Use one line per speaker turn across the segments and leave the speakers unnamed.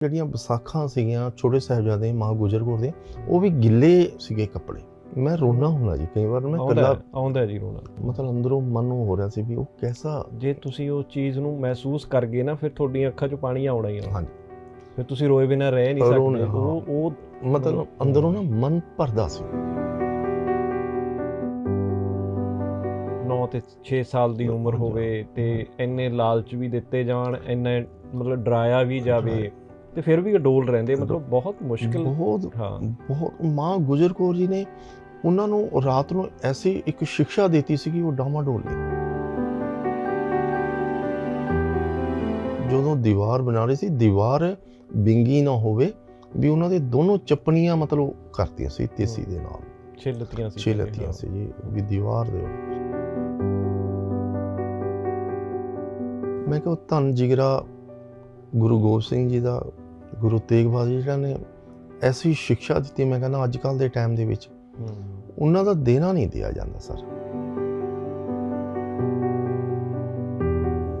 ਜਿਹੜੀਆਂ ਵਿਸਾਖਾਂ ਸੀਗੀਆਂ ਛੋਟੇ ਸਾਹਿਬਜ਼ਾਦੇ ਮਾਂ ਗੁਜਰ ਕੌਰ ਦੇ ਉਹ ਵੀ ਗਿੱਲੇ ਸੀਗੇ ਕੱਪੜੇ। ਮੈਂ ਰੋਣਾ ਹੁੰਦਾ ਜੀ ਕਈ ਵਾਰ ਮੈਂ
ਹੈ, ਆਉਂਦਾ ਜੀ ਰੋਣਾ।
ਮਤਲਬ ਅੰਦਰੋਂ ਮਨ ਨੂੰ ਹੋ ਰਿਹਾ ਸੀ ਵੀ ਉਹ ਕੈਸਾ
ਜੇ ਤੁਸੀਂ ਉਹ ਚੀਜ਼ ਨੂੰ ਮਹਿਸੂਸ ਕਰ ਗਏ ਨਾ ਫਿਰ ਤੁਹਾਡੀਆਂ ਅੱਖਾਂ 'ਚੋਂ ਪਾਣੀ ਆਉਣਾ ਹੀ ਆਉਣਾ।
ਹਾਂਜੀ।
ਫਿਰ ਤੁਸੀਂ ਰੋਏ ਬਿਨਾਂ ਰਹਿ ਨਹੀਂ ਸਕਦੇ। ਉਹ ਉਹ
ਮਤਲਬ ਅੰਦਰੋਂ ਨਾ ਮਨ ਭਰਦਾ ਸੀ।
9 ਤੇ 6 ਸਾਲ ਦੀ ਉਮਰ। ਹੋਵੇ ਤੇ ਇੰਨੇ ਲਾਲਚ ਵੀ ਦਿੱਤੇ ਜਾਣ ਇੰਨੇ ਮਤਲਬ ਡਰਾਇਆ ਵੀ ਜਾਵੇ। ਤੇ ਫਿਰ ਵੀ ਅਡੋਲ ਰਹਿੰਦੇ ਮਤਲਬ ਬਹੁਤ ਮੁਸ਼ਕਿਲ।
ਬਹੁਤ ਬਹੁਤ ਮਾਂ ਗੁਜਰ ਕੌਰ ਜੀ ਨੇ ਉਹਨਾਂ ਨੂੰ ਰਾਤ ਨੂੰ ਐਸੀ ਇੱਕ ਸਿੱਖਿਆ ਦਿੱਤੀ ਸੀ ਕਿ ਉਹ ਡਾਮਾਡੋਲ ਨੇ ਜਦੋਂ ਦੀਵਾਰ ਬਣਾ ਰਹੀ ਸੀ ਦੀਵਾਰ ਬਿੰਗੀ ਨਾ ਹੋਵੇ ਵੀ ਉਹਨਾਂ ਦੇ ਦੋਨੋਂ ਚੱਪਣੀਆਂ ਮਤਲਬ ਕਰਤੀਆਂ ਸੀ ਤੇਸੀ ਦੇ ਨਾਲ।
ਛਿੱਲਤੀਆਂ ਸੀ।
ਛੇ ਲੱਤੀਆਂ ਸੀ ਜੀ ਵੀ ਦੀਵਾਰ ਦੇ ਮੈਂ ਕਿਹਾ ਧੰਨ ਜਿਗਰਾ ਗੁਰੂ ਗੋਬਿੰਦ ਸਿੰਘ ਜੀ ਦਾ ਗੁਰੂ ਤੇਗ ਬਹਾਦਰ ਜੀ ਨੇ ਐਸੀ ਸਿੱਖਿਆ ਦਿੱਤੀ ਮੈਂ ਕਹਿੰਦਾ ਅੱਜ ਕੱਲ ਦੇ ਟਾਈਮ ਦੇ ਵਿੱਚ। ਉਹਨਾਂ ਦਾ ਦੇਣਾ ਨਹੀਂ ਦਿਆ ਜਾਂਦਾ ਸਰ।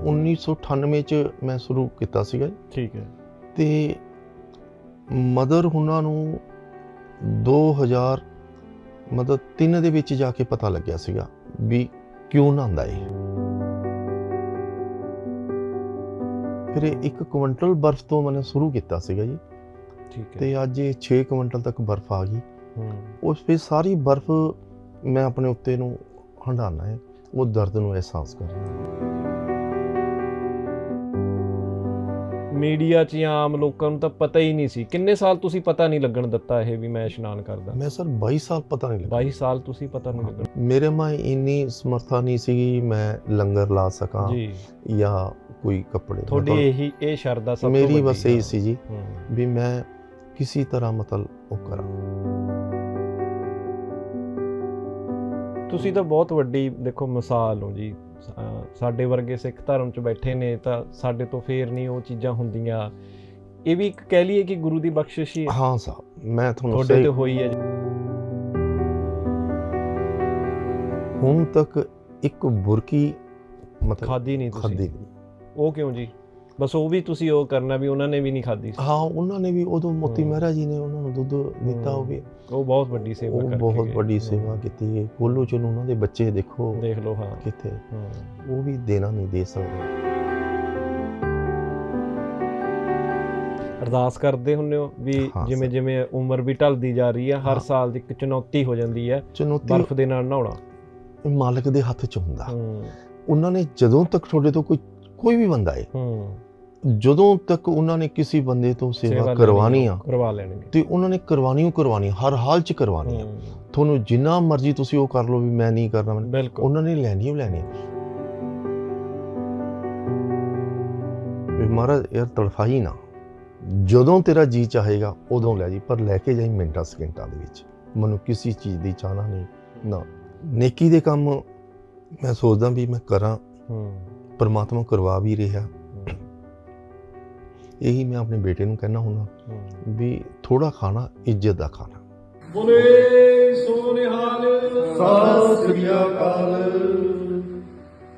1998 ਚ ਮੈਂ ਸ਼ੁਰੂ ਕੀਤਾ ਸੀਗਾ
ਠੀਕ ਹੈ।
ਤੇ ਮਦਰ ਹੁਣਾਂ ਨੂੰ 2000 ਮਤਲਬ 3 ਦੇ ਵਿੱਚ ਜਾ ਕੇ ਪਤਾ ਲੱਗਿਆ ਸੀਗਾ ਵੀ ਕਿਉਂ ਨਾ ਆਂਦਾ ਇਹ। ਫਿਰ ਇਹ ਇੱਕ ਕੁਇੰਟਲ ਬਰਫ਼ ਤੋਂ ਮੈंने ਸ਼ੁਰੂ ਕੀਤਾ ਸੀਗਾ ਜੀ।
ਠੀਕ ਹੈ।
ਤੇ ਅੱਜ ਇਹ 6 ਕੁਇੰਟਲ ਤੱਕ ਬਰਫ਼ ਆ ਗਈ।
ਹੂੰ।
ਉਸ ਫਿਰ ਸਾਰੀ ਬਰਫ਼ ਮੈਂ ਆਪਣੇ ਉੱਤੇ ਨੂੰ ਹੰਡਾਣਾ ਹੈ। ਉਹ ਦਰਦ ਨੂੰ ਅਹਿਸਾਸ ਕਰ ਰਿਹਾ।
ਮੀਡੀਆ 'ਚ ਜਾਂ ਆਮ ਲੋਕਾਂ ਨੂੰ ਤਾਂ ਪਤਾ ਹੀ ਨਹੀਂ ਸੀ। ਕਿੰਨੇ ਸਾਲ ਤੁਸੀਂ ਪਤਾ ਨਹੀਂ ਲੱਗਣ ਦਿੱਤਾ ਇਹ ਵੀ ਮੈਂ ਇਸ਼ਨਾਨ ਕਰਦਾ?
ਮੈਂ ਸਰ 22 ਸਾਲ ਪਤਾ ਨਹੀਂ ਲੱਗਾ
22 ਸਾਲ ਤੁਸੀਂ ਪਤਾ ਨਹੀਂ ਲੱਗਣ।
ਮੇਰੇ ਮਾਂ ਇੰਨੀ ਸਮਰਥਾ ਨਹੀਂ ਸੀਗੀ ਮੈਂ ਲੰਗਰ ਲਾ ਸਕਾਂ
ਜੀ।
ਜਾਂ ਕੋਈ ਕੱਪੜੇ
ਤੁਹਾਡੀ ਇਹੀ ਇਹ ਸ਼ਰਧਾ ਸਭ ਤੋਂ
ਮੇਰੀ ਬਸ ਇਹੀ। ਸੀ ਜੀ। ਵੀ ਮੈਂ ਕਿਸੇ ਤਰ੍ਹਾਂ ਮਤਲਬ ਉਹ ਕਰਾਂ
ਤੁਸੀਂ ਤਾਂ ਬਹੁਤ ਵੱਡੀ ਦੇਖੋ ਮਿਸਾਲ ਹੋ ਜੀ ਸਾਡੇ ਵਰਗੇ ਸਿੱਖ ਧਰਮ 'ਚ ਬੈਠੇ ਨੇ ਤਾਂ ਸਾਡੇ ਤੋਂ ਫੇਰ ਨਹੀਂ ਉਹ ਚੀਜ਼ਾਂ ਹੁੰਦੀਆਂ ਇਹ ਵੀ ਇੱਕ ਕਹਿ ਲਈਏ ਕਿ ਗੁਰੂ ਦੀ ਬਖਸ਼ਿਸ਼ ਹੀ ਹੈ
ਹਾਂ ਸਾਹਿਬ ਮੈਂ ਤੁਹਾਨੂੰ
ਤੁਹਾਡੇ ਤੇ ਹੋਈ ਹੈ ਜੀ।
ਹੁਣ ਤੱਕ ਇੱਕ ਬੁਰਕੀ ਮਤਲਬ
ਖਾਧੀ ਨਹੀਂ
ਖਾਦੀ
ਤੁਸੀਂ ਉਹ ਕਿਉਂ ਜੀ ਬਸ ਉਹ ਵੀ ਤੁਸੀਂ ਉਹ ਕਰਨਾ ਵੀ ਉਹਨਾਂ ਨੇ ਵੀ ਨਹੀਂ ਖਾਧੀ ਸੀ
ਹਾਂ ਉਹਨਾਂ ਨੇ ਵੀ ਉਦੋਂ ਮੋਤੀ। ਮਹਿਰਾ ਜੀ ਨੇ ਉਹਨਾਂ ਨੂੰ ਦੁੱਧ ਦਿੱਤਾ ਉਹ ਵੀ
ਉਹ ਬਹੁਤ ਵੱਡੀ ਸੇਵਾ
ਉਹ
ਕਰਕੇ
ਬਹੁਤ
ਗਏ।
ਵੱਡੀ। ਸੇਵਾ ਕੀਤੀ ਹੈ ਕੋਲੂ ਚ ਉਹਨਾਂ ਦੇ ਬੱਚੇ ਦੇਖੋ
ਦੇਖ ਲਓ ਹਾਂ ਹੂੰ।
ਉਹ ਵੀ ਦੇਣਾ ਨਹੀਂ ਦੇ ਸਕਦੇ
ਅਰਦਾਸ ਕਰਦੇ ਹੁੰਨੇ ਹੋ ਵੀ
ਹਾਂ
ਜਿਵੇਂ
ਸਰ।
ਜਿਵੇਂ ਉਮਰ ਵੀ ਢਲਦੀ ਜਾ ਰਹੀ ਹੈ ਹਰ
ਹਾਂ।
ਸਾਲ ਦੀ ਇੱਕ ਚੁਣੌਤੀ ਹੋ ਜਾਂਦੀ ਹੈ
ਚੁਣੌਤੀ
ਬਰਫ਼ ਦੇ ਨਾਲ ਨਹਾਉਣਾ
ਮਾਲਕ ਦੇ ਹੱਥ ਚ ਹੁੰਦਾ
ਹੂੰ
ਉਹਨਾਂ ਨੇ ਜਦੋਂ ਤੱਕ ਤੁਹਾਡੇ ਤੋਂ ਕੋਈ ਕੋਈ ਵੀ ਬੰਦਾ ਹੈ।
ਹੂੰ।
ਜਦੋਂ ਤੱਕ ਉਹਨਾਂ ਨੇ ਕਿਸੇ ਬੰਦੇ ਤੋਂ ਸੇਵਾ ਕਰਵਾਣੀ ਆ
ਕਰਵਾ ਲੈਣਗੇ।
ਤੇ ਉਹਨਾਂ ਨੇ ਕਰਵਾਣੀ ਓ ਕਰਵਾਣੀ ਹਰ ਹਾਲ ਚ ਕਰਵਾਣੀ ਆ। ਤੁਹਾਨੂੰ ਜਿੰਨਾ ਮਰਜ਼ੀ ਤੁਸੀਂ ਉਹ ਕਰ ਲਓ ਵੀ ਮੈਂ ਨਹੀਂ ਕਰਨਾ ਉਹਨਾਂ ਨੇ ਲੈਣੀ ਓ ਲੈਣੀ। ਵੀ ਮਹਾਰਾਜ ਯਾਰ ਤੜਫਾਈ ਨਾ। ਜਦੋਂ ਤੇਰਾ ਜੀ ਚਾਹੇਗਾ ਉਦੋਂ ਲੈ ਜੀ ਪਰ ਲੈ ਕੇ ਜਾਈ ਮਿੰਟਾਂ ਸਕਿੰਟਾਂ ਦੇ ਵਿੱਚ। ਮੈਨੂੰ ਕਿਸੇ ਚੀਜ਼ ਦੀ ਚਾਹਨਾ ਨਹੀਂ। ਨਾ ਨੇਕੀ ਦੇ ਕੰਮ ਮੈਂ ਸੋਚਦਾ ਵੀ ਮੈਂ ਕਰਾਂ।
ਹੂੰ।
ਪਰਮਾਤਮਾ ਕਰਵਾ ਵੀ ਰਿਹਾ।
ਹੂੰ,
ਇਹੀ ਮੈਂ ਆਪਣੇ ਬੇਟੇ ਨੂੰ ਕਹਿਣਾ ਹੁੰਦਾ। ਵੀ ਥੋੜਾ ਖਾਣਾ ਇੱਜ਼ਤ ਦਾ ਖਾਣਾ।
ਬੋਲੇ ਸੋ ਨਿਹਾਲ
ਸਤਿ ਸ੍ਰੀ ਅਕਾਲ।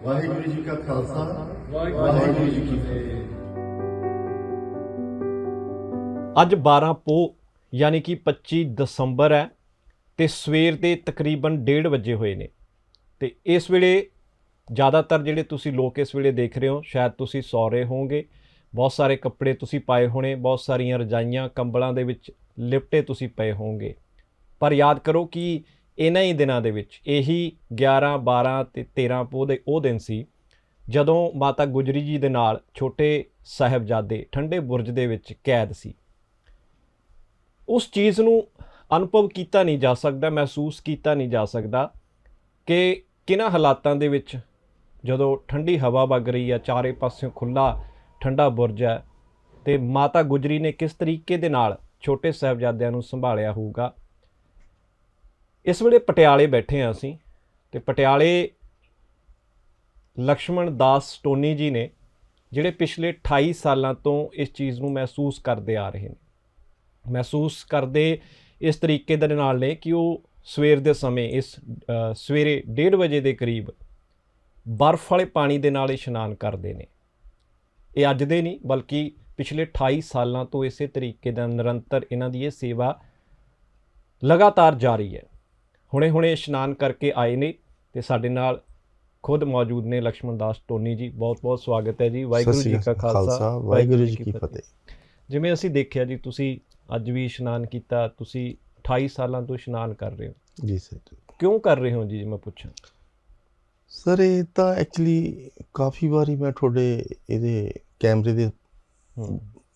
ਵਾਹਿਗੁਰੂ ਜੀ ਕਾ ਖਾਲਸਾ। ਵਾਹਿਗੁਰੂ ਜੀ ਕੀ ਫਤਿਹ।
ਅੱਜ 12 ਪੋ ਯਾਨੀ ਕਿ 25 ਦਸੰਬਰ ਹੈ ਤੇ ਸਵੇਰ ਦੇ ਤਕਰੀਬਨ 1:30 ਵਜੇ ਹੋਏ ਨੇ। ਤੇ ਇਸ ਵੇਲੇ ਜ਼ਿਆਦਾਤਰ ਜਿਹੜੇ ਤੁਸੀਂ ਲੋਕ ਇਸ ਵੇਲੇ ਦੇਖ ਰਹੇ ਹੋ, ਸ਼ਾਇਦ ਤੁਸੀਂ ਸੌ ਰਹੇ ਹੋਵੋਗੇ। ਬਹੁਤ ਸਾਰੇ ਕੱਪੜੇ ਤੁਸੀਂ ਪਾਏ ਹੋਣੇ, ਬਹੁਤ ਸਾਰੀਆਂ ਰਜਾਈਆਂ, ਕੰਬਲਾਂ ਦੇ ਵਿੱਚ ਲਿਪਟੇ ਤੁਸੀਂ ਪਏ ਹੋਵੋਗੇ। ਪਰ ਯਾਦ ਕਰੋ ਕਿ ਇਹਨਾਂ ਹੀ ਦਿਨਾਂ ਦੇ ਵਿੱਚ, ਇਹੀ 11 12 ਤੇ 13 ਪੋਹ ਦੇ ਉਹ ਦਿਨ ਸੀ, ਜਦੋਂ ਮਾਤਾ ਗੁਜਰੀ ਜੀ ਦੇ ਨਾਲ ਛੋਟੇ ਸਾਹਿਬਜ਼ਾਦੇ, ਠੰਡੇ ਬੁਰਜ ਦੇ ਵਿੱਚ ਕੈਦ ਸੀ। ਉਸ ਚੀਜ਼ ਨੂੰ ਅਨੁਭਵ ਕੀਤਾ ਨਹੀਂ ਜਾ ਸਕਦਾ, ਮਹਿਸੂਸ ਕੀਤਾ ਨਹੀਂ ਜਾ ਸਕਦਾ ਕਿ ਕਿਹਨਾਂ ਹਾਲਾਤਾਂ ਦੇ ਵਿੱਚ ਜਦੋਂ ਠੰਡੀ ਹਵਾ ਵਗ ਰਹੀ ਆ, ਚਾਰੇ ਪਾਸਿਓਂ ਖੁੱਲਾ ਠੰਡਾ ਬੁਰਜ ਹੈ ਤੇ ਮਾਤਾ ਗੁਜਰੀ ਨੇ ਕਿਸ ਤਰੀਕੇ ਦੇ ਨਾਲ ਛੋਟੇ ਸਹਿਬਜ਼ਾਦਿਆਂ ਨੂੰ ਸੰਭਾਲਿਆ ਹੋਊਗਾ? ਇਸ ਵੇਲੇ ਪਟਿਆਲੇ ਬੈਠੇ ਆ ਅਸੀਂ, ਤੇ ਪਟਿਆਲੇ ਲక్ష్మణ ਦਾਸ ਟੋਨੀ ਜੀ ਨੇ ਜਿਹੜੇ ਪਿਛਲੇ 28 ਸਾਲਾਂ ਤੋਂ ਇਸ ਚੀਜ਼ ਨੂੰ ਮਹਿਸੂਸ ਕਰਦੇ ਆ ਰਹੇ ਨੇ। ਮਹਿਸੂਸ ਕਰਦੇ ਇਸ ਤਰੀਕੇ ਦੇ ਨਾਲ ਨੇ ਕਿ ਉਹ ਸਵੇਰ ਦੇ ਸਮੇਂ, ਇਸ ਸਵੇਰੇ 1:30 ਵਜੇ ਦੇ ਕਰੀਬ ਬਰਫ਼ ਵਾਲੇ ਪਾਣੀ ਦੇ ਨਾਲ ਇਸ਼ਨਾਨ ਕਰਦੇ ਨੇ। ਇਹ ਅੱਜ ਦੇ ਨਹੀਂ ਬਲਕਿ ਪਿਛਲੇ 28 ਸਾਲਾਂ ਤੋਂ ਇਸੇ ਤਰੀਕੇ ਦਾ ਨਿਰੰਤਰ ਇਹਨਾਂ ਦੀ ਇਹ ਸੇਵਾ ਲਗਾਤਾਰ ਜਾਰੀ ਹੈ। ਹੁਣੇ-ਹੁਣੇ ਇਸ਼ਨਾਨ ਕਰਕੇ ਆਏ ਨੇ ਤੇ ਸਾਡੇ ਨਾਲ ਖੁਦ ਮੌਜੂਦ ਨੇ ਲక్ష్ਮਣ ਦਾਸ ਟੋਨੀ ਜੀ। ਬਹੁਤ-ਬਹੁਤ ਸਵਾਗਤ ਹੈ ਜੀ। ਵਾਹਿਗੁਰੂ ਜੀ ਕਾ ਖਾਲਸਾ।
ਵਾਹਿਗੁਰੂ ਜੀ ਕੀ ਫਤਿਹ।
ਜਿਵੇਂ ਅਸੀਂ ਦੇਖਿਆ ਜੀ ਤੁਸੀਂ ਅੱਜ ਵੀ ਇਸ਼ਨਾਨ ਕੀਤਾ ਤੁਸੀਂ 28 ਸਾਲਾਂ ਤੋਂ ਇਸ਼ਨਾਨ ਕਰ ਰਹੇ ਹੋ।
ਜੀ ਸਰ
ਕਿਉਂ ਕਰ ਰਹੇ ਹੋ ਜੀ ਜੇ ਮੈਂ ਪੁੱਛਾਂ?
ਸਰ ਇਹ ਤਾਂ ਐਕਚੁਅਲੀ ਕਾਫੀ ਵਾਰੀ ਮੈਂ ਤੁਹਾਡੇ ਇਹਦੇ ਕੈਮਰੇ ਦੇ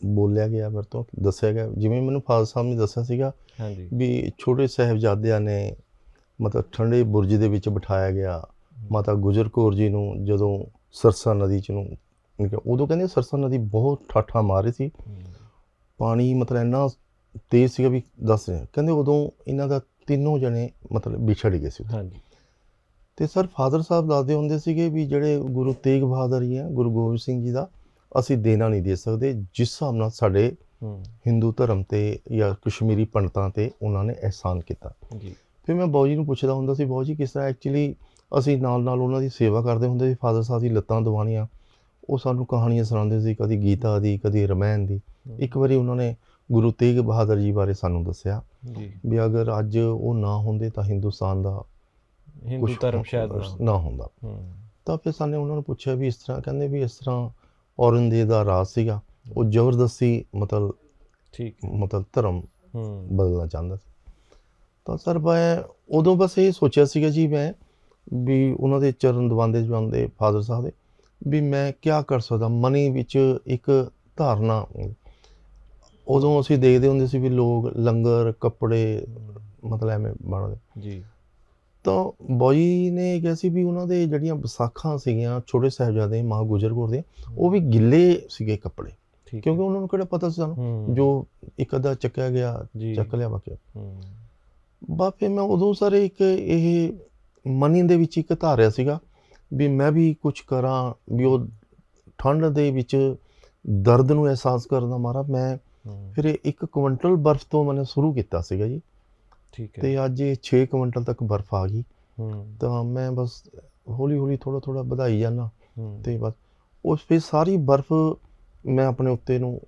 ਬੋਲਿਆ ਗਿਆ ਮੇਰੇ ਤੋਂ ਦੱਸਿਆ ਗਿਆ। ਜਿਵੇਂ ਮੈਨੂੰ ਫਾਦਰ ਸਾਹਿਬ ਨੇ ਦੱਸਿਆ ਸੀਗਾ
ਹਾਂਜੀ।
ਵੀ ਛੋਟੇ ਸਾਹਿਬਜ਼ਾਦਿਆਂ ਨੇ ਮਤਲਬ ਠੰਡੇ ਬੁਰਜ ਦੇ ਵਿੱਚ ਬਿਠਾਇਆ ਗਿਆ। ਮਾਤਾ ਗੁਜਰ ਕੌਰ ਜੀ ਨੂੰ ਜਦੋਂ ਸਰਸਾ ਨਦੀ ਚ ਨੂੰ ਉਦੋਂ ਕਹਿੰਦੇ ਸਰਸਾ ਨਦੀ ਬਹੁਤ ਠਾਠਾ ਮਾਰ ਰਹੀ ਸੀ। ਪਾਣੀ ਮਤਲਬ ਇੰਨਾ ਤੇਜ਼ ਸੀਗਾ ਵੀ ਦੱਸ ਰਹੇ ਕਹਿੰਦੇ ਉਦੋਂ ਇਹਨਾਂ ਦਾ ਤਿੰਨੋਂ ਜਣੇ ਮਤਲਬ ਵਿਛੜ ਗਏ ਸੀ
ਹਾਂਜੀ।
ਤੇ ਸਰ ਫਾਦਰ ਸਾਹਿਬ ਦੱਸਦੇ ਹੁੰਦੇ ਸੀਗੇ ਵੀ ਜਿਹੜੇ ਗੁਰੂ ਤੇਗ ਬਹਾਦਰ ਜੀ ਆ ਗੁਰੂ ਗੋਬਿੰਦ ਸਿੰਘ ਜੀ ਦਾ ਅਸੀਂ ਦੇਣਾ ਨਹੀਂ ਦੇ ਸਕਦੇ ਜਿਸ ਹਿਸਾਬ ਨਾਲ ਸਾਡੇ ਹਿੰਦੂ ਧਰਮ ਤੇ ਜਾਂ ਕਸ਼ਮੀਰੀ ਪੰਡਤਾਂ ਤੇ ਉਹਨਾਂ ਨੇ ਅਹਿਸਾਨ ਕੀਤਾ।
ਜੀ।
ਫਿਰ ਮੈਂ ਬਾਊ ਜੀ ਨੂੰ ਪੁੱਛਦਾ ਹੁੰਦਾ ਸੀ ਬਾਊ ਜੀ ਕਿਸ ਤਰ੍ਹਾਂ ਐਕਚੁਅਲੀ ਅਸੀਂ ਨਾਲ ਨਾਲ ਉਹਨਾਂ ਦੀ ਸੇਵਾ ਕਰਦੇ ਹੁੰਦੇ ਸੀ ਫਾਦਰ ਸਾਹਿਬ ਦੀ ਲੱਤਾਂ ਦਵਾਉਣੀਆਂ ਉਹ ਸਾਨੂੰ ਕਹਾਣੀਆਂ ਸੁਣਾਉਂਦੇ ਸੀ ਕਦੀ ਗੀਤਾ ਦੀ ਕਦੀ ਰਮਾਇਣ ਦੀ। ਇੱਕ ਵਾਰੀ ਉਹਨਾਂ ਨੇ ਗੁਰੂ ਤੇਗ ਬਹਾਦਰ ਜੀ ਬਾਰੇ ਸਾਨੂੰ ਦੱਸਿਆ
ਜੀ।
ਵੀ ਅਗਰ ਅੱਜ ਉਹ ਨਾ ਹੁੰਦੇ ਤਾਂ ਹਿੰਦੁਸਤਾਨ ਦਾ
ਹਿੰਦੂ ਧਰਮ ਸ਼ਾਇਦ ਨਾ
ਹੁੰਦਾ। ਤਾਂ ਫਿਰ ਸਾਨੇ ਉਹਨਾਂ ਨੂੰ ਪੁੱਛਿਆ ਵੀ ਇਸ ਤਰ੍ਹਾਂ ਕਹਿੰਦੇ ਵੀ ਇਸ ਤਰ੍ਹਾਂ ਔਰੰਗਜ਼ੇਬ ਦਾ ਰਾਜ ਸੀਗਾ ਉਹ ਜ਼ਬਰਦਸਤੀ ਮਤਲਬ
ਠੀਕ।
ਮਤਲਬ ਧਰਮ ਬਦਲਣਾ ਚਾਹੁੰਦਾ ਸੀ। ਤਾਂ ਸਰ ਮੈਂ ਉਦੋਂ ਬਸ ਇਹ ਸੋਚਿਆ ਸੀਗਾ ਜੀ ਮੈਂ ਵੀ ਉਹਨਾਂ ਦੇ ਚਰਨ ਦਵਾਉਂਦੇ ਜਾਂਦੇ ਫਾਦਰ ਸਾਹਿਬ ਦੇ ਵੀ ਮੈਂ ਕੀ ਕਰ ਸਕਦਾ ਮਨੀ ਵਿੱਚ ਇੱਕ ਧਾਰਨਾ। ਉਦੋਂ ਅਸੀਂ ਦੇਖਦੇ ਹੁੰਦੇ ਸੀ ਵੀ ਲੋਕ ਲੰਗਰ ਕੱਪੜੇ ਮਤਲਬ ਐਵੇਂ ਬਣਦੇ।
ਜੀ।
ਤਾਂ ਬੋਈ ਨੇ ਕਿਹਾ ਸੀ ਵੀ ਉਹਨਾਂ ਦੇ ਜਿਹੜੀਆਂ ਵਿਸਾਖਾਂ ਸੀਗੀਆਂ ਛੋਟੇ ਸਾਹਿਬਜ਼ਾਦੇ ਮਾਂ ਗੁਜਰ ਕੌਰ ਦੇ ਉਹ ਵੀ ਗਿੱਲੇ ਸੀਗੇ ਕੱਪੜੇ। ਕਿਉਂਕਿ ਉਹਨਾਂ ਨੂੰ ਕਿਹੜਾ ਪਤਾ ਸੀ ਸਾਨੂੰ? ਜੋ ਇੱਕ ਅੱਧਾ ਚੱਕਿਆ ਗਿਆ ਚੱਕ ਲਿਆ ਬਾਕੀ।
ਹੂੰ।
ਬਾ ਫਿਰ ਮੈਂ ਉਦੋਂ ਸਾਰੇ ਇੱਕ ਇਹ ਮਨੀ ਦੇ ਵਿੱਚ ਇੱਕ ਧਾਰਿਆ ਸੀਗਾ ਵੀ ਮੈਂ ਵੀ ਕੁਝ ਕਰਾਂ ਵੀ ਉਹ ਠੰਡ ਦੇ ਵਿੱਚ ਦਰਦ ਨੂੰ ਅਹਿਸਾਸ ਕਰਦਾ ਮਾਰਾ ਮੈਂ ਫਿਰ ਇੱਕ ਕੁਇੰਟਲ ਬਰਫ਼ ਤੋਂ ਮੈਨੇ ਸ਼ੁਰੂ ਕੀਤਾ ਸੀਗਾ ਜੀ।
ਠੀਕ ਹੈ।
ਤੇ ਅੱਜ ਇਹ 6 ਕੁਇੰਟਲ ਤੱਕ ਬਰਫ਼ ਆ ਗਈ।
ਹੂੰ।
ਤਾਂ ਮੈਂ ਬਸ ਹੌਲੀ ਹੌਲੀ ਥੋੜਾ ਥੋੜਾ ਵਧਾਈ ਜਾਣਾ
ਹੂੰ।
ਤੇ ਬਸ ਉਸ ਫਿਰ ਸਾਰੀ ਬਰਫ਼ ਮੈਂ ਆਪਣੇ ਉੱਤੇ ਨੂੰ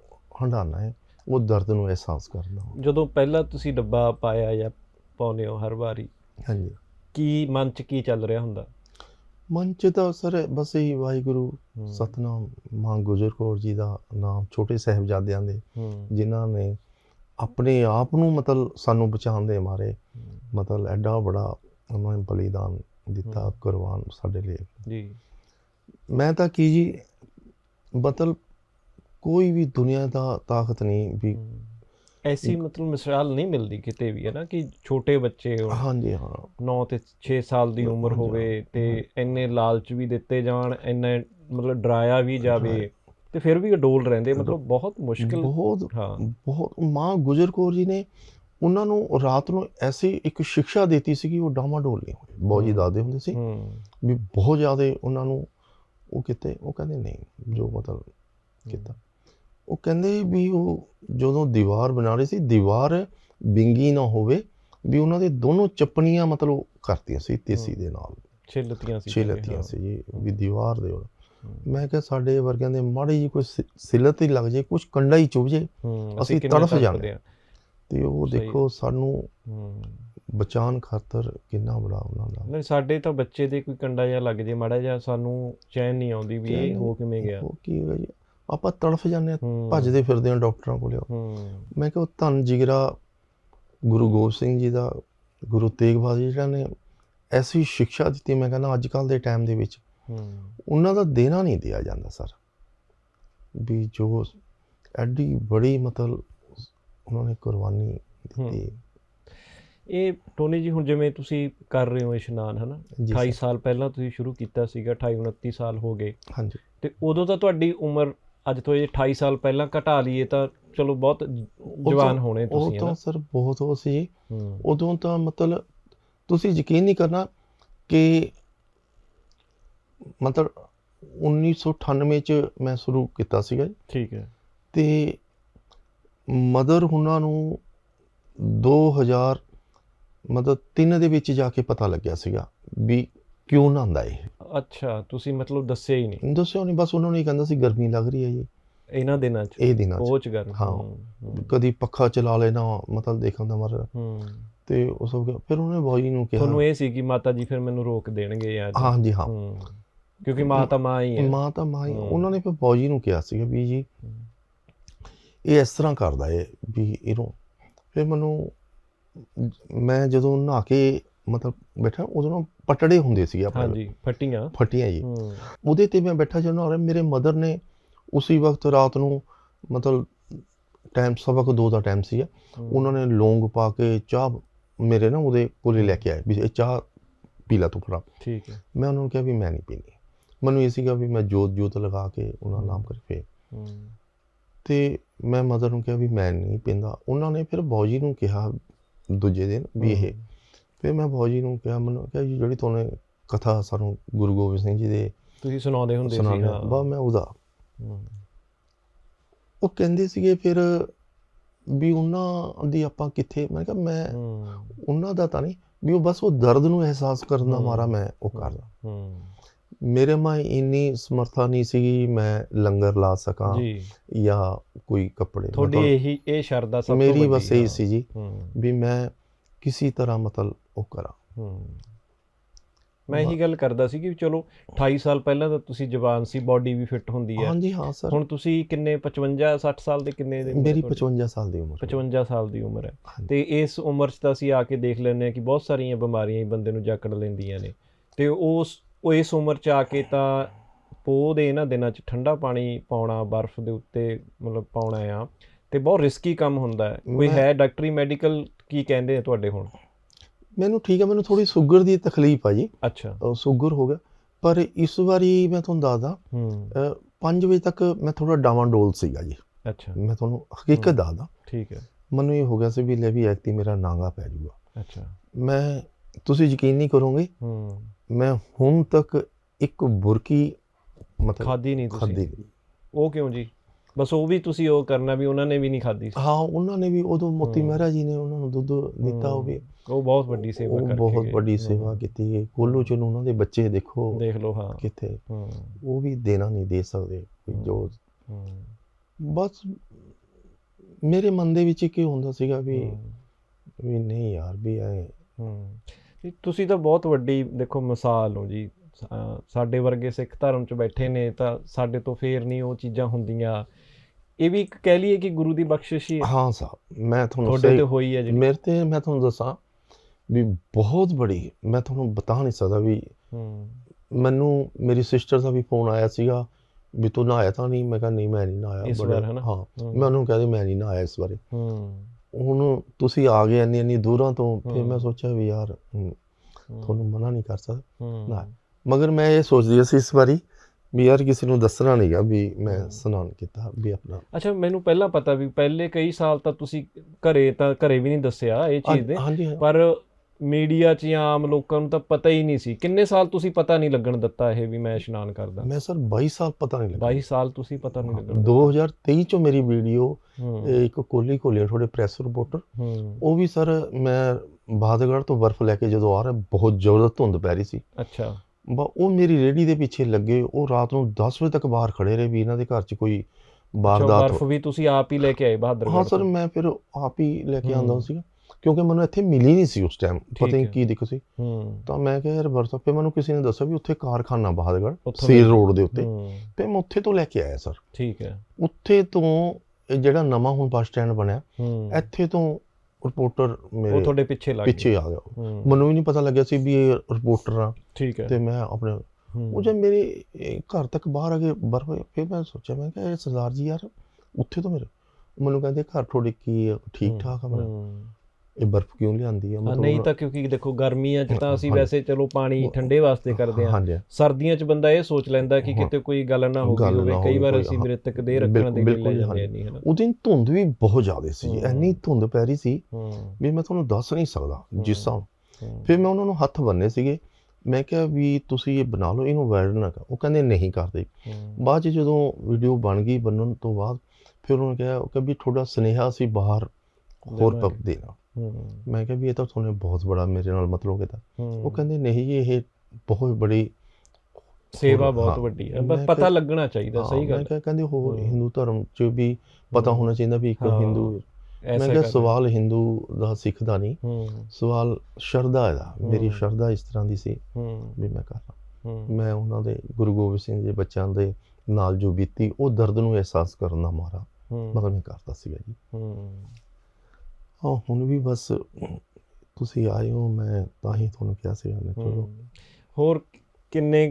ਹੰਡਾਣਾ ਹੈ। ਉਹ ਦਰਦ ਨੂੰ ਅਹਿਸਾਸ ਕਰਨਾ।
ਜਦੋਂ ਪਹਿਲਾਂ ਤੁਸੀਂ ਡੱਬਾ ਪਾਇਆ ਜਾਂ ਪਾਉਂਦੇ ਹੋ ਹਰ ਵਾਰੀ
ਹਾਂਜੀ।
ਕੀ ਮਨ 'ਚ ਕੀ ਚੱਲ ਰਿਹਾ ਹੁੰਦਾ?
ਮਨ ਚ ਤਾਂ ਸਰ ਬਸ ਇਹੀ ਵਾਹਿਗੁਰੂ
ਹੂੰ।
ਸਤਨਾਮ ਮਾਂ ਗੁਜਰ ਕੌਰ ਜੀ ਦਾ ਨਾਮ ਛੋਟੇ ਸਾਹਿਬਜ਼ਾਦਿਆਂ ਦੇ
ਹੂੰ।
ਜਿਨ੍ਹਾਂ ਨੇ ਆਪਣੇ ਆਪ ਨੂੰ ਮਤਲਬ ਸਾਨੂੰ ਬਚਾਉਣ ਦੇ ਮਾਰੇ ਮਤਲਬ ਐਡਾ ਬੜਾ ਉਹਨਾਂ ਨੇ ਬਲੀਦਾਨ ਦਿੱਤਾ। ਕੁਰਬਾਨ ਸਾਡੇ ਲਈ
ਜੀ
ਮੈਂ ਤਾਂ ਕੀ ਜੀ ਮਤਲਬ ਕੋਈ ਵੀ ਦੁਨੀਆ ਦਾ ਤਾਕਤ ਨਹੀਂ ਵੀ।
ਐਸੀ ਮਤਲਬ ਮਿਸਾਲ ਨਹੀਂ ਮਿਲਦੀ ਕਿਤੇ ਵੀ ਹੈ ਨਾ ਕਿ ਛੋਟੇ ਬੱਚੇ
ਹਾਂਜੀ ਹਾਂ
9 ਤੇ 6 ਸਾਲ ਦੀ ਉਮਰ ਹੋਵੇ। ਤੇ ਇੰਨੇ ਲਾਲਚ ਵੀ ਦਿੱਤੇ ਜਾਣ ਇੰਨੇ ਮਤਲਬ ਡਰਾਇਆ ਵੀ ਜਾਵੇ ਤੇ ਫਿਰ ਵੀ ਅਡੋਲ ਰਹਿੰਦੇ ਮਤਲਬ ਬਹੁਤ ਮੁਸ਼ਕਿਲ
ਬਹੁਤ
ਹਾਂ
ਬਹੁਤ ਮਾਂ ਗੁਜਰ ਕੌਰ ਜੀ ਨੇ ਉਹਨਾਂ ਨੂੰ ਰਾਤ ਨੂੰ ਐਸੀ ਇੱਕ ਸਿੱਖਿਆ ਦਿੱਤੀ ਸੀ ਕਿ ਉਹ ਡਾਮਾਡੋਲ ਨਹੀਂ ਹੋਏ ਬਹੁਤ ਜੀ
ਹੂੰ।
ਦੱਸਦੇ ਹੁੰਦੇ ਸੀ ਵੀ ਬਹੁਤ ਜ਼ਿਆਦਾ ਉਹਨਾਂ ਨੂੰ ਉਹ ਕਿਤੇ ਉਹ ਕਹਿੰਦੇ ਨਹੀਂ ਜੋ ਮਤਲਬ ਕੀਤਾ ਉਹ ਕਹਿੰਦੇ ਵੀ ਉਹ ਜਦੋਂ ਦੀਵਾਰ ਬਣਾ ਰਹੇ ਸੀ ਦੀਵਾਰ ਵਿੰਗੀ ਨਾ ਹੋਵੇ ਵੀ ਉਹਨਾਂ ਦੇ ਦੋਨੋਂ ਚੱਪਣੀਆਂ ਮਤਲਬ ਕਰਤੀਆਂ ਸੀ ਤੇਸੀ ਦੇ ਨਾਲ
ਛਿੱਲਤੀਆਂ ਸੀ
ਛੇ
ਜਿਹੜੇ,
ਲੱਤੀਆਂ
ਹਾਂ।
ਸੀ ਜੀ ਵੀ ਦੀਵਾਰ ਦੇ ਉਹ।
ਹੂੰ।
ਮੈਂ ਕਿਹਾ ਸਾਡੇ ਵਰਗਿਆਂ ਦੇ ਮਾੜੀ ਜੀ ਕੋਈ ਸਿਲਤ ਹੀ ਲੱਗ ਜੇ ਕੁਝ ਕੰਡਾ ਹੀ ਚੁਭ ਜੇ
ਹੂੰ
ਅਸੀਂ ਤੜਫ ਜਾਂਦੇ।
ਹਾਂ।
ਤੇ ਉਹ। ਦੇਖੋ ਸਾਨੂੰ
ਹੂੰ।
ਬਚਾਉਣ ਖਾਤਰ ਕਿੰਨਾ ਬੜਾ ਉਹਨਾਂ ਦਾ।
ਨਹੀਂ ਸਾਡੇ ਤਾਂ ਬੱਚੇ ਦੇ ਕੋਈ ਕੰਡਾ ਜਿਹਾ ਲੱਗ ਜੇ ਮਾੜਾ ਜਿਹਾ ਸਾਨੂੰ ਚੈਨ ਨਹੀਂ ਆਉਂਦੀ ਵੀ ਇਹ ਹੋ ਕਿਵੇਂ ਗਿਆ।
ਉਹ ਕੀ ਹੈਗਾ ਜੀ? ਆਪਾਂ ਤੜਫ ਜਾਂਦੇ ਹਾਂ
ਹੂੰ।
ਭੱਜਦੇ ਫਿਰਦੇ ਹਾਂ ਡਾਕਟਰਾਂ ਕੋਲੇ।
ਹੂੰ।
ਮੈਂ ਕਿਹਾ ਉਹ ਧੰਨ ਜਿਗਰਾ ਗੁਰੂ ਗੋਬਿੰਦ ਸਿੰਘ ਜੀ ਦਾ ਗੁਰੂ ਤੇਗ ਬਹਾਦਰ ਜੀ ਜਿਹੜਾ ਨੇ ਐਸੀ ਸਿੱਖਿਆ ਦਿੱਤੀ। ਮੈਂ ਕਹਿੰਦਾ ਅੱਜ ਕੱਲ ਦੇ ਟਾਈਮ ਦੇ ਵਿੱਚ
ਹੂੰ
ਉਹਨਾਂ ਦਾ ਦੇਣਾ ਨਹੀਂ ਦਿਆ ਜਾਂਦਾ ਸਰ। ਵੀ ਜੋ ਐਡੀ ਬੜੀ ਮਤਲਬ ਉਹਨਾਂ ਨੇ ਕੁਰਬਾਨੀ ਦਿੱਤੀ।
ਇਹ ਟੋਨੀ ਜੀ ਹੁਣ ਜਿਵੇਂ ਤੁਸੀਂ ਕਰ ਰਹੇ ਹੋ ਇਸ਼ਨਾਨ ਹਨਾ?
ਜੀ
28
ਸਰ।
ਸਾਲ ਪਹਿਲਾਂ ਤੁਸੀਂ ਸ਼ੁਰੂ ਕੀਤਾ ਸੀਗਾ 28 29 ਸਾਲ ਹੋ ਗਏ।
ਹਾਂਜੀ।
ਤੇ ਉਦੋਂ ਤਾਂ ਤੁਹਾਡੀ ਉਮਰ ਅੱਜ ਤੋਂ ਇਹ 28 ਸਾਲ ਪਹਿਲਾਂ ਘਟਾ ਲਈਏ ਤਾਂ ਚਲੋ ਬਹੁਤ
ਉਹ
ਜਵਾਨ
ਤਾਂ-
ਹੋਣੇ
ਉਹ
ਤੁਸੀਂ
ਤਾਂ
ਹਨਾ?
ਸਰ ਬਹੁਤ ਉਹ ਸੀ।
ਹੂੰ।
ਉਦੋਂ ਤਾਂ ਮਤਲਬ ਤੁਸੀਂ ਯਕੀਨ ਨਹੀਂ ਕਰਨਾ ਕਿ ਮਤਲਬ 1998 ਚ ਮੈਂ ਸ਼ੁਰੂ ਕੀਤਾ ਸੀਗਾ
ਠੀਕ ਹੈ।
ਤੇ ਮਦਰ ਹੁਣਾਂ ਨੂੰ 2000 ਮਤਲਬ 3 ਦੇ ਵਿੱਚ ਜਾ ਕੇ ਪਤਾ ਲੱਗਿਆ ਸੀਗਾ ਵੀ ਕਿਉਂ ਨਾ ਹੁੰਦਾ ਇਹ।
ਅੱਛਾ ਤੁਸੀਂ ਮਤਲਬ ਦੱਸਿਆ ਹੀ ਨਹੀਂ।
ਦੱਸਿਓ ਨਹੀਂ ਬਸ ਉਹਨਾਂ ਨੇ ਹੀ ਕਹਿੰਦਾ ਸੀ ਗਰਮੀ ਲੱਗ ਰਹੀ ਹੈ ਜੀ।
ਇਹਨਾਂ ਦਿਨਾਂ 'ਚ?
ਇਹ ਦਿਨਾਂ 'ਚ।
ਕੋਚ ਗਰਮ।
ਹਾਂ। ਕਦੀ ਪੱਖਾ ਚਲਾ ਲੈਣਾ ਮਤਲਬ ਦੇਖਣ ਦਾ ਮਰ
ਹੂੰ।
ਤੇ ਉਹ ਸਭ। ਫਿਰ ਉਹਨੇ ਬਾਈ ਨੂੰ ਕਿਹਾ
ਤੁਹਾਨੂੰ ਇਹ ਸੀ ਕਿ ਮਾਤਾ ਜੀ ਫਿਰ ਮੈਨੂੰ ਰੋਕ ਦੇਣਗੇ ਯਾਰ
ਹਾਂਜੀ ਹੂੰ।
ਕਿਉਂਕਿ ਮਾਂ ਤਾਂ ਮਾਂ ਹੀ ਹੈ।
ਮਾਂ ਤਾਂ ਮਾਂ ਹੀ। ਉਹਨਾਂ ਨੇ ਫਿਰ ਬਾਊਜੀ ਨੂੰ ਕਿਹਾ ਸੀਗਾ ਵੀ ਜੀ ਇਹ ਇਸ ਤਰ੍ਹਾਂ ਕਰਦਾ ਏ ਵੀ ਇਹਨੂੰ। ਫਿਰ ਮੈਨੂੰ ਮੈਂ ਜਦੋਂ ਨਹਾ ਕੇ ਮਤਲਬ ਬੈਠਾ ਉਦੋਂ ਨਾ ਪਟੜੇ ਹੁੰਦੇ ਸੀ ਆਪਣੇ।
ਹਾਂਜੀ ਫੱਟੀਆਂ।
ਫਟੀਆਂ ਜੀ। ਉਹਦੇ ਤੇ ਮੈਂ ਬੈਠਾ ਜਦੋਂ ਨਹਾ ਰਿਹਾ ਮੇਰੇ ਮਦਰ ਨੇ ਉਸੇ ਵਕਤ ਰਾਤ ਨੂੰ ਮਤਲਬ ਟਾਈਮ ਸਵਾ ਕੁ ਦੋ ਦਾ ਟਾਈਮ ਸੀ ਉਹਨਾਂ ਨੇ ਲੌਂਗ ਪਾ ਕੇ ਚਾਹ ਮੇਰੇ ਨਾ ਉਹਦੇ ਕੋਲੇ ਲੈ ਕੇ ਆਏ ਵੀ ਇਹ ਚਾਹ ਪੀ ਲਾ ਤੂੰ ਫੜਾ।
ਠੀਕ ਹੈ।
ਮੈਂ ਉਹਨਾਂ ਨੂੰ ਕਿਹਾ ਵੀ ਮੈਂ ਨਹੀਂ ਪੀਣੀ ਮੈਨੂੰ ਇਹ ਸੀਗਾ ਵੀ ਮੈਂ ਜੋਤ ਜੋਤ ਲਗਾ ਕੇ ਉਹਨਾਂ ਨਾਮ ਕਰੇ ਫੇ
ਹੂੰ।
ਤੇ ਮੈਂ ਮਦਰ ਨੂੰ ਕਿਹਾ ਵੀ ਮੈਂ ਨਹੀਂ ਪੀਂਦਾ। ਉਹਨਾਂ ਨੇ ਫਿਰ ਬੌਜੀ ਨੂੰ ਕਿਹਾ ਦੂਜੇ ਦਿਨ ਵੀ ਇਹ। ਫਿਰ ਮੈਂ ਬੌਜੀ ਨੂੰ ਕਿਹਾ ਮੈਨੂੰ ਕਿਹਾ ਜੀ ਜਿਹੜੀ ਤੁਹਾਨੂੰ ਕਥਾ ਸਾਨੂੰ ਗੁਰੂ ਗੋਬਿੰਦ ਸਿੰਘ ਜੀ ਦੇ
ਤੁਸੀਂ ਸੁਣਾਉਂਦੇ ਹੁੰਦੇ ਸੀ ਹਾਂ।
ਬਾ ਮੈਂ ਉਹਦਾ। ਉਹ ਕਹਿੰਦੇ ਸੀਗੇ ਫਿਰ ਵੀ ਉਹਨਾਂ ਦੀ ਆਪਾਂ ਕਿੱਥੇ ਮੈਂ ਕਿਹਾ ਮੈਂ ਉਹਨਾਂ ਦਾ ਤਾਂ ਨਹੀਂ ਵੀ ਉਹ ਬਸ ਉਹ ਦਰਦ ਨੂੰ ਅਹਿਸਾਸ ਕਰਨ ਦਾ। ਮਾਰਾ ਮੈਂ ਉਹ ਕਰਦਾ।
ਹੂੰ।
ਮੇਰੇ ਮਾਂ ਇੰਨੀ ਸਮਰਥਾ ਨਹੀਂ ਸੀਗੀ ਮੈਂ ਲੰਗਰ ਲਾ ਸਕਾਂ
ਜੀ।
ਜਾਂ ਕੋਈ ਕੱਪੜੇ।
ਤੁਹਾਡੀ ਇਹੀ ਇਹ ਸ਼ਰਧਾ ਸਭ ਤੋਂ
ਮੇਰੀ ਬਸ ਇਹੀ। ਸੀ ਜੀ ਵੀ ਮੈਂ ਕਿਸੇ ਤਰ੍ਹਾਂ ਮਤਲਬ ਉਹ ਕਰਾਂ।
ਹੂੰ। ਮੈਂ ਇਹੀ ਗੱਲ ਕਰਦਾ ਸੀ ਕਿ ਚਲੋ 28 ਸਾਲ ਪਹਿਲਾਂ ਤਾਂ ਤੁਸੀਂ ਜਵਾਨ ਸੀ ਬਾਡੀ ਵੀ ਫਿੱਟ ਹੁੰਦੀ ਹੈ।
ਹਾਂਜੀ ਹਾਂ ਸਰ।
ਹੁਣ ਤੁਸੀਂ ਕਿੰਨੇ 55 60 ਸਾਲ ਦੇ ਕਿੰਨੇ ਦੇ
ਮੇਰੀ
ਤੁਹਾਡੇ?
55 ਸਾਲ ਦੀ ਉਮਰ
55 ਸਾਲ ਦੀ ਉਮਰ ਹੈ। ਤੇ ਇਸ ਉਮਰ 'ਚ ਤਾਂ ਅਸੀਂ ਆ ਕੇ ਦੇਖ ਲੈਂਦੇ ਹਾਂ ਕਿ ਬਹੁਤ ਸਾਰੀਆਂ ਬਿਮਾਰੀਆਂ ਹੀ ਬੰਦੇ ਨੂੰ ਜਕੜ ਲੈਂਦੀਆਂ ਨੇ। ਤੇ ਉਸ ਉਹ ਇਸ ਉਮਰ 'ਚ ਆ ਕੇ ਤਾਂ ਪੋਹ ਦੇ ਇਹਨਾਂ ਦਿਨਾਂ 'ਚ ਠੰਡਾ ਪਾਣੀ ਪਾਉਣਾ ਬਰਫ਼ ਦੇ ਉੱਤੇ ਮਤਲਬ ਪਾਉਣਾ ਆ ਤੇ ਬਹੁਤ ਰਿਸਕੀ ਕੰਮ ਹੁੰਦਾ ਹੈ। ਕੋਈ ਹੈ ਡਾਕਟਰੀ ਮੈਡੀਕਲ ਕੀ ਕਹਿੰਦੇ ਆ ਤੁਹਾਡੇ ਹੁਣ?
ਮੈਨੂੰ ਠੀਕ ਹੈ ਮੈਨੂੰ ਥੋੜੀ ਸ਼ੂਗਰ ਦੀ ਤਕਲੀਫ ਆ ਜੀ।
ਅੱਛਾ।
ਅਹ ਸ਼ੂਗਰ ਹੋ ਗਿਆ। ਪਰ ਇਸ ਵਾਰੀ ਮੈਂ ਤੁਹਾਨੂੰ ਦੱਸਦਾ
ਹੂੰ।
5 ਵਜੇ ਤੱਕ ਮੈਂ ਥੋੜਾ ਡਾਵਾਂਡੋਲ ਸੀਗਾ ਜੀ।
ਅੱਛਾ।
ਮੈਂ ਤੁਹਾਨੂੰ ਹਕੀਕਤ ਦੱਸਦਾ।
ਠੀਕ ਹੈ।
ਮੈਨੂੰ ਇਹ ਹੋ ਗਿਆ ਸੀ ਵੀ ਲੈ ਵੀ ਐਕਤੀ ਮੇਰਾ ਨਾਂਗਾ ਪੈ ਜਾਊਗਾ।
ਅੱਛਾ।
ਮੈਂ ਤੁਸੀਂ ਯਕੀਨ ਨਹੀਂ ਕਰੋਗੇ
ਹੂੰ।
ਮੈਂ ਹੁਣ ਤੱਕ ਇੱਕ ਬੁਰਕੀ ਮਤਲਬ
ਖਾਦੀ ਨਹੀਂ ਤੁਸੀਂ।
ਨਹੀਂ
ਉਹ ਕਿਉਂ ਜੀ? ਬਸ ਉਹ ਵੀ ਤੁਸੀਂ ਉਹ ਕਰਨਾ ਵੀ ਉਹਨਾਂ ਨੇ ਵੀ ਨਹੀਂ ਖਾਦੀ
ਹਾਂ ਉਹਨਾਂ ਨੇ ਵੀ ਉਦੋਂ ਮੋਤੀ
ਹਮ।
ਮਹਿਰਾ ਜੀ ਨੇ ਉਹਨਾਂ ਨੂੰ ਦੁੱਧ ਦਿੱਤਾ ਉਹ ਵੀ
ਉਹ ਬਹੁਤ ਵੱਡੀ ਸੇਵਾ
ਉਹ
ਕਰਕੇ
ਬਹੁਤ
ਗਏ।
ਵੱਡੀ। ਸੇਵਾ ਕੀਤੀ ਹੈ ਕੋਲੂ ਚ ਉਹਨਾਂ ਦੇ ਬੱਚੇ ਦੇਖੋ
ਦੇਖ ਲਓ ਹਾਂ।
ਕਿੱਥੇ। ਉਹ ਵੀ ਦੇਣਾ ਨਹੀਂ ਦੇ ਸਕਦੇ। ਜੋ ਬਸ ਮੇਰੇ ਮਨ ਦੇ ਵਿੱਚ ਕੀ ਹੁੰਦਾ ਸੀਗਾ ਵੀ ਵੀ ਨਹੀਂ ਯਾਰ ਵੀ ਐ
ਇਹ ਤੁਸੀਂ ਤਾਂ ਬਹੁਤ ਵੱਡੀ ਦੇਖੋ ਮਿਸਾਲ ਹੋ ਜੀ। ਸਾਡੇ ਵਰਗੇ ਸਿੱਖ ਧਰਮ 'ਚ ਬੈਠੇ ਨੇ ਤਾਂ ਸਾਡੇ ਤੋਂ ਫੇਰ ਨਹੀਂ ਉਹ ਚੀਜ਼ਾਂ ਹੁੰਦੀਆਂ। ਇਹ ਵੀ ਇੱਕ ਕਹਿ ਲਈਏ ਕਿ ਗੁਰੂ ਦੀ ਬਖਸ਼ਿਸ਼ ਹੀ ਹੈ।
ਹਾਂ ਸਾਹਿਬ ਮੈਂ ਤੁਹਾਨੂੰ
ਤੁਹਾਡੇ ਤੇ ਹੋਈ ਹੈ ਜਿਹੜੀ।
ਮੇਰੇ ਤੇ ਮੈਂ ਤੁਹਾਨੂੰ ਦੱਸਾਂ ਵੀ ਬਹੁਤ ਬੜੀ ਮੈਂ ਤੁਹਾਨੂੰ ਬਤਾ ਨਹੀਂ ਸਕਦਾ ਵੀ ਮੈਨੂੰ ਮੇਰੀ ਸਿਸਟਰ ਦਾ ਵੀ ਫੋਨ ਆਇਆ ਸੀਗਾ ਵੀ ਤੂੰ ਨਹਾਇਆ ਤਾਂ ਨਹੀਂ? ਮੈਂ ਕਿਹਾ ਨਹੀਂ ਮੈਂ ਨਹੀਂ ਨਹਾਇਆ ਬੜੇ-? ਹਾਂ। ਮੈਂ ਉਹਨੂੰ ਕਹਿੰਦੀ ਮੈਂ ਨਹੀਂ ਨਹਾਇਆ ਇਸ ਵਾਰੀ
ਹੂੰ।
ਹੁਣ ਤੁਸੀਂ ਆ ਗਏ ਇੰਨੀ ਇੰਨੀ ਦੂਰਾਂ ਤੋਂ ਫਿਰ। ਮੈਂ ਸੋਚਿਆ ਵੀ ਯਾਰ ਤੁਹਾਨੂੰ ਮਨਾ ਨਹੀਂ ਕਰ ਸਕਦਾ ਨਾ। ਮਗਰ ਮੈਂ ਇਹ ਸੋਚਦੀ ਸੀ ਇਸ ਵਾਰੀ ਵੀ ਯਾਰ ਕਿਸੇ ਨੂੰ ਦੱਸਣਾ ਨਹੀਂਗਾ ਵੀ ਮੈਂ
ਹੂੰ।
ਇਸ਼ਨਾਨ ਕੀਤਾ ਵੀ ਆਪਣਾ
ਅੱਛਾ ਮੈਨੂੰ ਪਹਿਲਾਂ ਪਤਾ ਵੀ ਪਹਿਲੇ ਕਈ ਸਾਲ ਤਾਂ ਤੁਸੀਂ ਘਰੇ ਤਾਂ ਘਰੇ ਵੀ ਨਹੀਂ ਦੱਸਿਆ ਇਹ ਚੀਜ਼ ਦੇ। ਪਰ ਮੀਡੀਆ 'ਚ ਜਾਂ ਆਮ ਲੋਕਾਂ ਨੂੰ ਤਾਂ ਪਤਾ ਹੀ ਨਹੀਂ ਸੀ। ਕਿੰਨੇ ਸਾਲ ਤੁਸੀਂ ਪਤਾ ਨਹੀਂ ਲੱਗਣ ਦਿੱਤਾ ਇਹ ਵੀ ਮੈਂ ਇਸ਼ਨਾਨ ਕਰਦਾ?
ਮੈਂ ਸਰ 22 ਸਾਲ ਪਤਾ ਨਹੀਂ ਲੱਗਾ
22 ਸਾਲ ਤੁਸੀਂ ਪਤਾ ਨਹੀਂ ਲੱਗਣ ਦਿੱਤਾ।
2023 ਚੋਂ ਮੇਰੀ ਵੀਡੀਓ ਇੱਕ ਕੋਲੀ ਕੋਲੀ ਥੋੜੇ ਪ੍ਰੈਸ ਰਿਪੋਰਟਰ ਉਹ ਵੀ ਸਰ ਮੈਂ ਬਾਦਗੜ੍ਹ ਤੋਂ ਬਰਫ਼ ਲੈ ਕੇ ਜਦੋਂ ਆ ਰਿਹਾ ਬਹੁਤ ਜ਼ਬਰਦਸਤ ਧੁੰਦ ਪੈ ਰਹੀ ਸੀ।
ਅੱਛਾ।
ਬਾ ਉਹ ਮੇਰੀ ਰੇੜੀ ਦੇ ਪਿੱਛੇ ਲੱਗੇ ਉਹ ਰਾਤ ਨੂੰ 10 ਵਜੇ ਤੱਕ ਬਾਹਰ ਖੜੇ ਰਹੇ ਵੀ ਇਹਨਾਂ ਦੇ ਘਰ 'ਚ ਕੋਈ
ਅੱਛਾ
ਵਾਰਦਾਤ
ਬਰਫ਼ ਵੀ ਤੁਸੀਂ ਆਪ ਹੀ ਲੈ ਕੇ ਆਏ ਬਹਾਦਰਗੜ੍ਹ
ਹਾਂ ਸਰ? ਮੈਂ ਫਿਰ ਆਪ ਹੀ ਲੈ ਕੇ ਆਂਦਾ। ਸੀਗਾ। ਕਿਉਂਕਿ ਮੈਨੂੰ ਇੱਥੇ ਮਿਲੀ ਨਹੀਂ ਸੀ ਉਸ ਟਾਈਮ ਪਤਾ ਨਹੀਂ। ਕੀ ਦਿੱਕਤ ਸੀ।
ਹੂੰ।
ਤਾਂ ਮੈਂ ਕਿਹਾ ਯਾਰ ਬਰਫ਼ ਫਿਰ ਮੈਨੂੰ ਕਿਸੇ ਨੇ ਦੱਸਿਆ ਵੀ ਉੱਥੇ ਕਾਰਖਾਨਾ ਬਹਾਦਗੜ੍ਹ
ਉੱਥੋਂ
ਸੀਰ। ਰੋਡ ਦੇ ਉੱਤੇ। ਤੇ ਮੈਂ ਉੱਥੇ ਤੋਂ ਲੈ ਕੇ ਆਇਆ ਸਰ।
ਠੀਕ ਹੈ।
ਉੱਥੇ ਤੋਂ ਜਿਹੜਾ ਨਵਾਂ ਹੁਣ ਬੱਸ ਸਟੈਂਡ ਬਣਿਆ ਇੱਥੇ ਤੋਂ ਰਿਪੋਰਟਰ
ਉਹ
ਮੇਰੇ
ਤੁਹਾਡੇ ਪਿੱਛੇ ਲੱਗ
ਪਿੱਛੇ ਆ ਗਿਆ। ਮੈਨੂੰ ਵੀ ਨਹੀਂ ਪਤਾ ਲੱਗਿਆ ਸੀ ਵੀ ਇਹ ਰਿਪੋਰਟਰ ਆ।
ਠੀਕ ਹੈ।
ਤੇ ਮੈਂ ਆਪਣੇ ਉਹ ਜਦ ਮੇਰੇ ਘਰ ਤੱਕ ਬਾਹਰ ਆ ਕੇ ਬਰਫ਼ ਫਿਰ ਮੈਂ ਸੋਚਿਆ ਮੈਂ ਕਿਹਾ ਇਹ ਸਰਦਾਰ ਜੀ ਯਾਰ ਉੱਥੇ ਤੋਂ ਮੇਰੇ ਮੈਨੂੰ ਕਹਿੰਦੇ ਘਰ ਤੁਹਾਡੇ ਕੀ ਠੀਕ ਠਾਕ ਆ ਮੈਂ
ਹੂੰ।
ਇਹ ਬਰਫ਼ ਕਿਉਂ ਲਿਆਂਦੀ ਆ
ਹਾਂ, ਨਹੀਂ
ਮਤਲਬ
ਤਾਂ ਕਿਉਂਕਿ ਦੇਖੋ ਗਰਮੀਆਂ 'ਚ ਤਾਂ ਅਸੀਂ। ਵੈਸੇ ਚਲੋ ਪਾਣੀ ਠੰਡੇ ਵਾਸਤੇ ਕਰਦੇ
ਹਾਂਜੀ
ਸਰਦੀਆਂ 'ਚ ਬੰਦਾ ਇਹ ਸੋਚ ਲੈਂਦਾ ਕਿ। ਕਿਤੇ ਕੋਈ ਗੱਲ ਨਾ ਹੋ ਗਈ ਹੋਵੇ ਕਈ ਵਾਰ ਅਸੀਂ। ਮ੍ਰਿਤਕ ਦੇ ਰੱਖਣ ਦੇ ਲਈ ਜਾਂਦੇ। ਨਹੀਂ ਹਨਾ
ਉਹ ਦਿਨ ਧੁੰਦ ਵੀ ਬਹੁਤ ਜ਼ਿਆਦਾ ਸੀ। ਇੰਨੀ ਧੁੰਦ ਪੈ ਰਹੀ ਸੀ ਵੀ ਮੈਂ ਤੁਹਾਨੂੰ ਦੱਸ ਨਹੀਂ ਸਕਦਾ ਜਿਸ ਹਿਸਾਬ
ਹੂੰ,
ਫਿਰ ਮੈਂ ਉਹਨਾਂ ਨੂੰ ਹੱਥ ਬੰਨੇ ਸੀਗੇ ਮੈਂ ਕਿਹਾ ਵੀ ਤੁਸੀਂ ਇਹ ਬਣਾ ਲਓ ਇਹਨੂੰ ਵਾਇਰਲ ਨਾ ਕਰੋ ਉਹ ਕਹਿੰਦੇ ਨਹੀਂ ਕਰਦੇ ਬਾਅਦ 'ਚ ਜਦੋਂ ਵੀਡੀਓ ਬਣ ਗਈ ਬਣਨ ਤੋਂ ਬਾਅਦ ਫਿਰ ਉਹਨਾਂ ਨੇ ਕਿਹਾ ਕਿ ਵੀ ਤੁਹਾਡਾ ਸੁਨੇਹਾ ਸੀ ਬਾਹਰ ਹੋਰ। ਪਬ ਦੇਣਾ
ਹੂੰ,
ਮੈਂ ਕਿਹਾ ਵੀ ਇਹ ਤਾਂ ਤੁਹਾਨੂੰ ਬਹੁਤ ਬੜਾ ਮੇਰੇ ਨਾਲ ਮਤਲਬ ਕੀਤਾ
ਹੂੰ,
ਉਹ ਕਹਿੰਦੇ ਨਹੀਂ ਇਹ ਬਹੁਤ ਬੜੀ
ਸੇਵਾ ਬਹੁਤ
ਹਾਂ।
ਵੱਡੀ ਹੈ
ਮੈਂ
ਬ- ਪਤਾ ਲੱਗਣਾ ਚਾਹੀਦਾ
ਹਾਂ,
ਸਹੀ ਗੱਲ।
ਕਿਹਾ ਕਹਿੰਦੇ ਹੋਰ। ਹਿੰਦੂ ਧਰਮ ਚ ਵੀ ਪਤਾ। ਹੋਣਾ ਚਾਹੀਦਾ ਵੀ ਇੱਕ
ਹਾਂ,
ਹਿੰਦੂ ਮੈਂ ਕਿਹਾ ਸਵਾਲ ਹਿੰਦੂ ਦਾ ਸਿੱਖ ਦਾ ਨਹੀਂ।
ਹੂੰ।
ਸਵਾਲ ਸ਼ਰਧਾ ਦਾ ਮੇਰੀ। ਸ਼ਰਧਾ ਇਸ ਤਰ੍ਹਾਂ ਦੀ ਸੀ
ਹੂੰ।
ਵੀ ਮੈਂ ਕਰਾਂ
ਹੂੰ।
ਮੈਂ ਉਹਨਾਂ ਦੇ ਗੁਰੂ ਗੋਬਿੰਦ ਸਿੰਘ ਜੀ ਬੱਚਿਆਂ ਦੇ ਨਾਲ ਜੋ ਬੀਤੀ ਉਹ ਦਰਦ ਨੂੰ ਅਹਿਸਾਸ ਕਰਨ ਦਾ ਮਾਰਾ।
ਹੂੰ।
ਮਤਲਬ ਮੈਂ ਕਰਦਾ ਸੀਗਾ ਜੀ।
ਹਾਂ
ਹੁਣ ਵੀ ਬਸ ਤੁਸੀਂ ਆਏ ਹੋ ਮੈਂ ਤਾਂ ਹੀ ਤੁਹਾਨੂੰ ਕਿਹਾ ਸੀ ਮੈਂ ਚਲੋ।
ਹੋਰ ਕਿੰਨੇ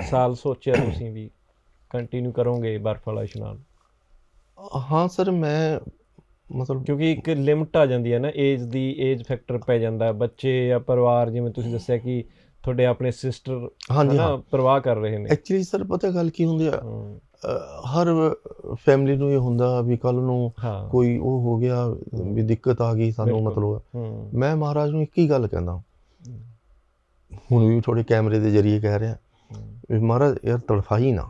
ਸਾਲ ਸੋਚਿਆ ਤੁਸੀਂ ਵੀ ਕੰਟੀਨਿਊ ਕਰੋਗੇ ਬਰਫ਼ ਵਾਲਾ ਇਸ਼ਨਾਨ?
ਹਾਂ ਸਰ ਮੈਂ ਮਤਲਬ
ਕਿਉਂਕਿ ਇੱਕ ਲਿਮਟ ਆ ਜਾਂਦੀ ਹੈ ਨਾ ਏਜ ਦੀ ਏਜ ਫੈਕਟਰ ਪੈ ਜਾਂਦਾ। ਬੱਚੇ ਜਾਂ ਪਰਿਵਾਰ ਜਿਵੇਂ ਤੁਸੀਂ ਦੱਸਿਆ ਕਿ ਤੁਹਾਡੇ ਆਪਣੇ ਸਿਸਟਰ
ਹਾਂਜੀ ਹਾਂ।
ਪਰਵਾਹ ਕਰ ਰਹੇ ਨੇ।
ਐਕਚੁਅਲੀ ਸਰ ਪਤਾ ਗੱਲ ਕੀ ਹੁੰਦੀ ਆ? ਹਰ ਫੈਮਿਲੀ ਨੂੰ ਇਹ ਹੁੰਦਾ ਵੀ ਕੱਲ ਨੂੰ ਕੋਈ ਉਹ ਹੋ ਗਿਆ ਵੀ ਦਿੱਕਤ ਆ ਗਈ ਸਾਨੂੰ। ਮਤਲਬ ਮੈਂ ਮਹਾਰਾਜ ਨੂੰ ਇੱਕ ਹੀ ਗੱਲ ਕਹਿੰਦਾ। ਹੁਣ ਵੀ ਥੋੜੇ ਕੈਮਰੇ ਦੇ ਜ਼ਰੀਏ ਕਹਿ ਰਿਹਾ। ਵੀ ਮਹਾਰਾਜ ਯਾਰ ਤੜਫਾਈ ਨਾ।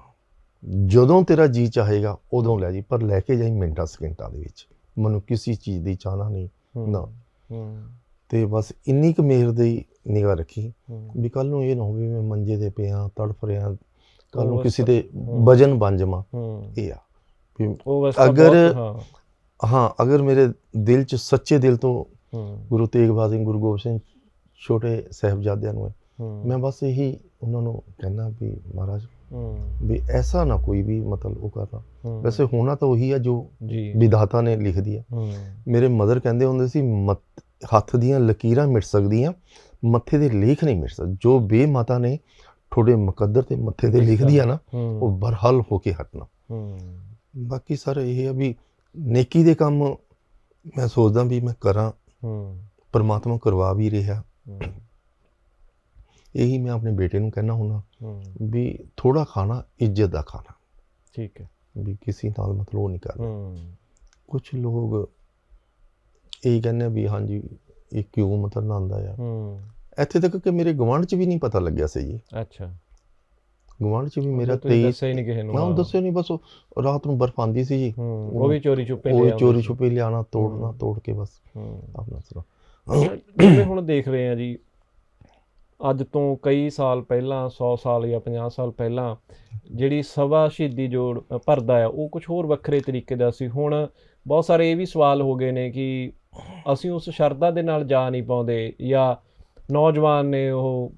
ਜਦੋਂ ਤੇਰਾ ਜੀ ਚਾਹੇਗਾ ਉਦੋਂ ਲੈ ਜੀ ਪਰ ਲੈ ਕੇ ਜਾਈ ਮਿੰਟਾਂ ਸਕਿੰਟਾਂ ਦੇ ਵਿੱਚ। ਮੈਨੂੰ ਕਿਸੇ ਚੀਜ਼ ਦੀ ਚਾਹਨਾ ਨਹੀਂ ਨਾ। ਤੇ ਬਸ ਇੰਨੀ ਕੁ ਮੇਰ ਦੀ ਨਿਗਾਹ ਰੱਖੀ ਵੀ ਕੱਲ ਨੂੰ ਇਹ ਨਾ ਹੋਵੇ ਮੈਂ ਮੰਜੇ ਤੇ ਪਿਆ ਤੜਫ ਰਿਹਾ ਕੱਲ ਨੂੰ ਕਿਸੇ ਦੇ। ਵਜਨ ਬਣ ਜਾਵਾਂ ਇਹ ਆ। ਅਗਰ-
ਹਾਂ।
ਅਗਰ ਮੇਰੇ ਦਿਲ 'ਚ ਸੱਚੇ ਦਿਲ ਤੋਂ ਗੁਰੂ ਤੇਗ ਬਹਾਦਰ ਸਿੰਘ ਗੁਰੂ ਗੋਬਿੰਦ ਸਿੰਘ ਛੋਟੇ ਸਾਹਿਬਜ਼ਾਦਿਆਂ ਨੂੰ ਮੈਂ ਬਸ ਇਹੀ ਉਹਨਾਂ ਨੂੰ ਕਹਿਣਾ ਵੀ ਮਹਾਰਾਜ ਵੀ ਐਸਾ ਨਾ ਕੋਈ ਵੀ ਮਤਲਬ ਉਹ ਕਰਨਾ। ਵੈਸੇ ਹੋਣਾ ਤਾਂ ਉਹੀ ਹੈ ਜੋ
ਜੀ।
ਵਿਧਾਤਾ ਨੇ ਲਿਖ ਦਿਆ ਮੇਰੇ ਮਦਰ ਕਹਿੰਦੇ ਹੁੰਦੇ ਸੀ ਹੱਥ ਦੀਆਂ ਲਕੀਰਾਂ ਮਿਟ ਸਕਦੀਆਂ ਮੱਥੇ ਦੇ ਲੇਖ ਨਹੀਂ ਮਿਟ ਸਕਦੇ ਜੋ ਬੇਮਾਤਾ ਨੇ ਤੁਹਾਡੇ ਮੁਕੱਦਰ ਤੇ ਮੱਥੇ ਤੇ ਲਿਖ ਦਿਆ ਨਾ ਉਹ ਬਰਹਲ ਹੋ ਕੇ ਹਟਣਾ।
ਹੂੰ।
ਬਾਕੀ ਸਰ ਇਹ ਹੈ ਵੀ ਨੇਕੀ ਦੇ ਕੰਮ ਮੈਂ ਸੋਚਦਾ ਵੀ ਮੈਂ ਕਰਾਂ
ਹੂੰ।
ਪਰਮਾਤਮਾ ਕਰਵਾ ਵੀ ਰਿਹਾ। ਇਹੀ ਮੈਂ ਆਪਣੇ ਬੇਟੇ ਨੂੰ ਕਹਿਣਾ ਹੁੰਦਾ ਵੀ ਥੋੜਾ ਖਾਣਾ ਇੱਜ਼ਤ ਦਾ ਖਾਣਾ।
ਠੀਕ ਹੈ।
ਵੀ ਕਿਸੇ ਨਾਲ ਮਤਲਬ ਉਹ ਨਹੀਂ ਕਰਨਾ। ਕੁਝ ਲੋਕ ਇਹ ਕਹਿੰਦੇ ਆ ਵੀ ਹਾਂਜੀ ਇਹ ਕਿਉਂ ਮਤਲਬ ਨਾ ਆਉਂਦਾ ਆ
ਹੂੰ।
ਇੱਥੇ ਤੱਕ ਕਿ ਮੇਰੇ ਗਵਾਂਢ 'ਚ ਵੀ ਨਹੀਂ ਪਤਾ ਲੱਗਿਆ ਸੀ ਜੀ
ਅੱਛਾ
ਗਵਾਂਢ 'ਚ ਵੀ ਮੇਰਾ
ਤੁਸੀਂ
23
ਦੱਸਿਆ ਹੀ ਨਹੀਂ ਕਿਸੇ ਨੂੰ
ਮੈਂ ਉਹ। ਦੱਸਿਆ ਨਹੀਂ ਬਸ ਉਹ ਰਾਤ ਨੂੰ ਬਰਫ ਆਂਦੀ ਸੀ ਜੀ
ਉਹ ਵੀ ਚੋਰੀ ਛੁਪੇ
ਉਹ
ਲੈ ਆਉਂਦੇ
ਚੋਰੀ। ਛੁਪੇ ਲਿਆਣਾ ਤੋੜਨਾ। ਤੋੜ ਕੇ ਬਸ ਆਪਣਾ ਸਰਾ
ਜਿਵੇਂ ਹੁਣ ਦੇਖ ਰਹੇ ਆ ਜੀ ਅੱਜ ਤੋਂ ਕਈ ਸਾਲ ਪਹਿਲਾਂ 100 ਸਾਲ ਜਾਂ 50 ਸਾਲ ਪਹਿਲਾਂ ਜਿਹੜੀ ਸਭਾ ਸ਼ਹੀਦੀ ਜੋੜ ਭਰਦਾ ਆ ਉਹ ਕੁਝ ਹੋਰ ਵੱਖਰੇ ਤਰੀਕੇ ਦਾ ਸੀ ਹੁਣ ਬਹੁਤ ਸਾਰੇ ਇਹ ਵੀ ਸਵਾਲ ਹੋ ਗਏ ਨੇ ਕਿ ਅਸੀਂ ਉਸ ਸ਼ਰਧਾ ਦੇ ਨਾਲ ਜਾ ਨਹੀਂ ਪਾਉਂਦੇ ਜਾਂ ਨੌਜਵਾਨ ਨੇ ਉਹ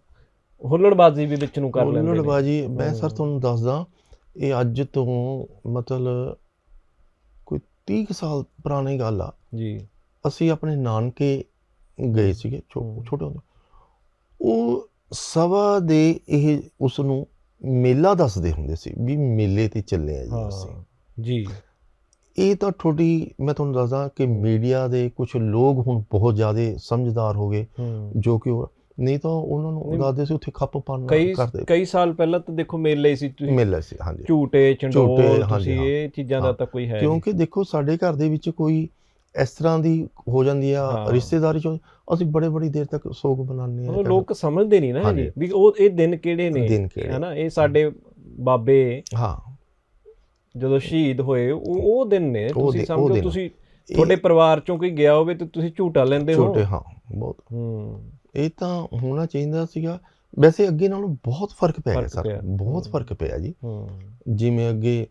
ਹੁੱਲੜਬਾਜ਼ੀ ਵੀ ਵਿੱਚ ਨੂੰ ਕਰ ਲੈਂਦੇ ਨੇ।
ਹੁੱਲੜਬਾਜੀ ਮੈਂ ਸਰ। ਤੁਹਾਨੂੰ ਦੱਸਦਾ ਇਹ ਅੱਜ ਤੋਂ ਮਤਲਬ ਕੋਈ 30 ਕੁ ਸਾਲ ਪੁਰਾਣੀ ਗੱਲ ਆ।
ਜੀ।
ਅਸੀਂ ਆਪਣੇ ਨਾਨਕੇ ਗਏ ਸੀਗੇ। ਛੋਟੇ ਹੁੰਦੇ। ਉਹ ਸਭਾ ਦੇ ਇਹ ਉਸ ਨੂੰ ਮੇਲਾ ਦੱਸਦੇ ਹੁੰਦੇ ਸੀ ਵੀ ਮੇਲੇ ਤੇ ਚੱਲੇ ਆ ਜੀ ਅਸੀਂ।
ਜੀ।
ਇਹ ਤਾਂ ਤੁਹਾਡੀ ਮੈਂ ਤੁਹਾਨੂੰ ਦੱਸਦਾ ਕਿ ਮੀਡੀਆ ਦੇ ਕੁਝ ਲੋਕ ਹੁਣ ਬਹੁਤ ਜ਼ਿਆਦਾ ਸਮਝਦਾਰ ਹੋ ਗਏ
ਹੂੰ
ਜੋ ਕਿ ਨਹੀਂ ਤਾਂ ਉਹਨਾਂ ਨੂੰ ਦੱਸਦੇ ਸੀ ਉੱਥੇ ਖੱਪ ਪਾਣ ਕਰਦੇ
ਕਈ ਸਾਲ ਪਹਿਲਾਂ ਤਾਂ ਦੇਖੋ ਮੇਲੇ ਸੀ ਤੁਸੀਂ
ਮੇਲਾ ਸੀ ਹਾਂਜੀ
ਝੂਟੇ ਚੰਡੋਲ ਤੁਸੀਂ
ਹਾਂ।
ਇਹ ਚੀਜ਼ਾਂ ਦਾ
ਹਾਂ।
ਤਾਂ ਕੋਈ ਹੈ
ਕਿਉਂਕਿ ਦੇਖੋ ਸਾਡੇ ਘਰ ਦੇ ਵਿੱਚ ਕੋਈ ਇਸ ਤਰ੍ਹਾਂ ਦੀ ਹੋ ਜਾਂਦੀ ਆ
ਹਾਂ।
ਰਿਸ਼ਤੇਦਾਰੀ ਚ ਅਸੀਂ ਬੜੇ ਬੜੀ ਦੇਰ ਤੱਕ ਸੋਗ ਮਨਾਉਂਦੇ ਆ
ਲੋਕ ਸਮਝਦੇ ਨਹੀਂ ਨਾ
ਹਾਂਜੀ।
ਜੀ ਵੀ ਉਹ ਇਹ ਦਿਨ ਕਿਹੜੇ ਨੇ
ਕਿਹੜੇ।
ਹਨਾ ਇਹ ਸਾਡੇ ਬਾਬੇ
ਹਾਂ
ਜਦੋਂ ਸ਼ਹੀਦ ਹੋਏ ਉਹ ਉਹ ਦਿਨ ਨੇ ਤੁਸੀਂ ਸਮਝੋ। ਤੁਸੀਂ ਤੁਹਾਡੇ ਪਰਿਵਾਰ ਚੋਂ ਕੋਈ ਗਿਆ ਹੋਵੇ ਤੇ ਤੁਸੀਂ ਝੂਟਾ ਲੈਂਦੇ ਹੋ
ਛੋਟੇ ਹਾਂ ਬਹੁਤ
ਹੂੰ
ਇਹ ਤਾਂ ਹੋਣਾ ਚਾਹੀਦਾ ਸੀਗਾ ਵੈਸੇ ਅੱਗੇ ਨਾਲੋਂ ਬਹੁਤ ਫ਼ਰਕ ਪੈ ਗਿਆ
ਫ਼ਰਕ
ਸਰ
ਪਿਆ।
ਬਹੁਤ। ਫ਼ਰਕ ਪਿਆ ਜੀ
ਹੂੰ
ਜਿਵੇਂ ਅੱਗੇ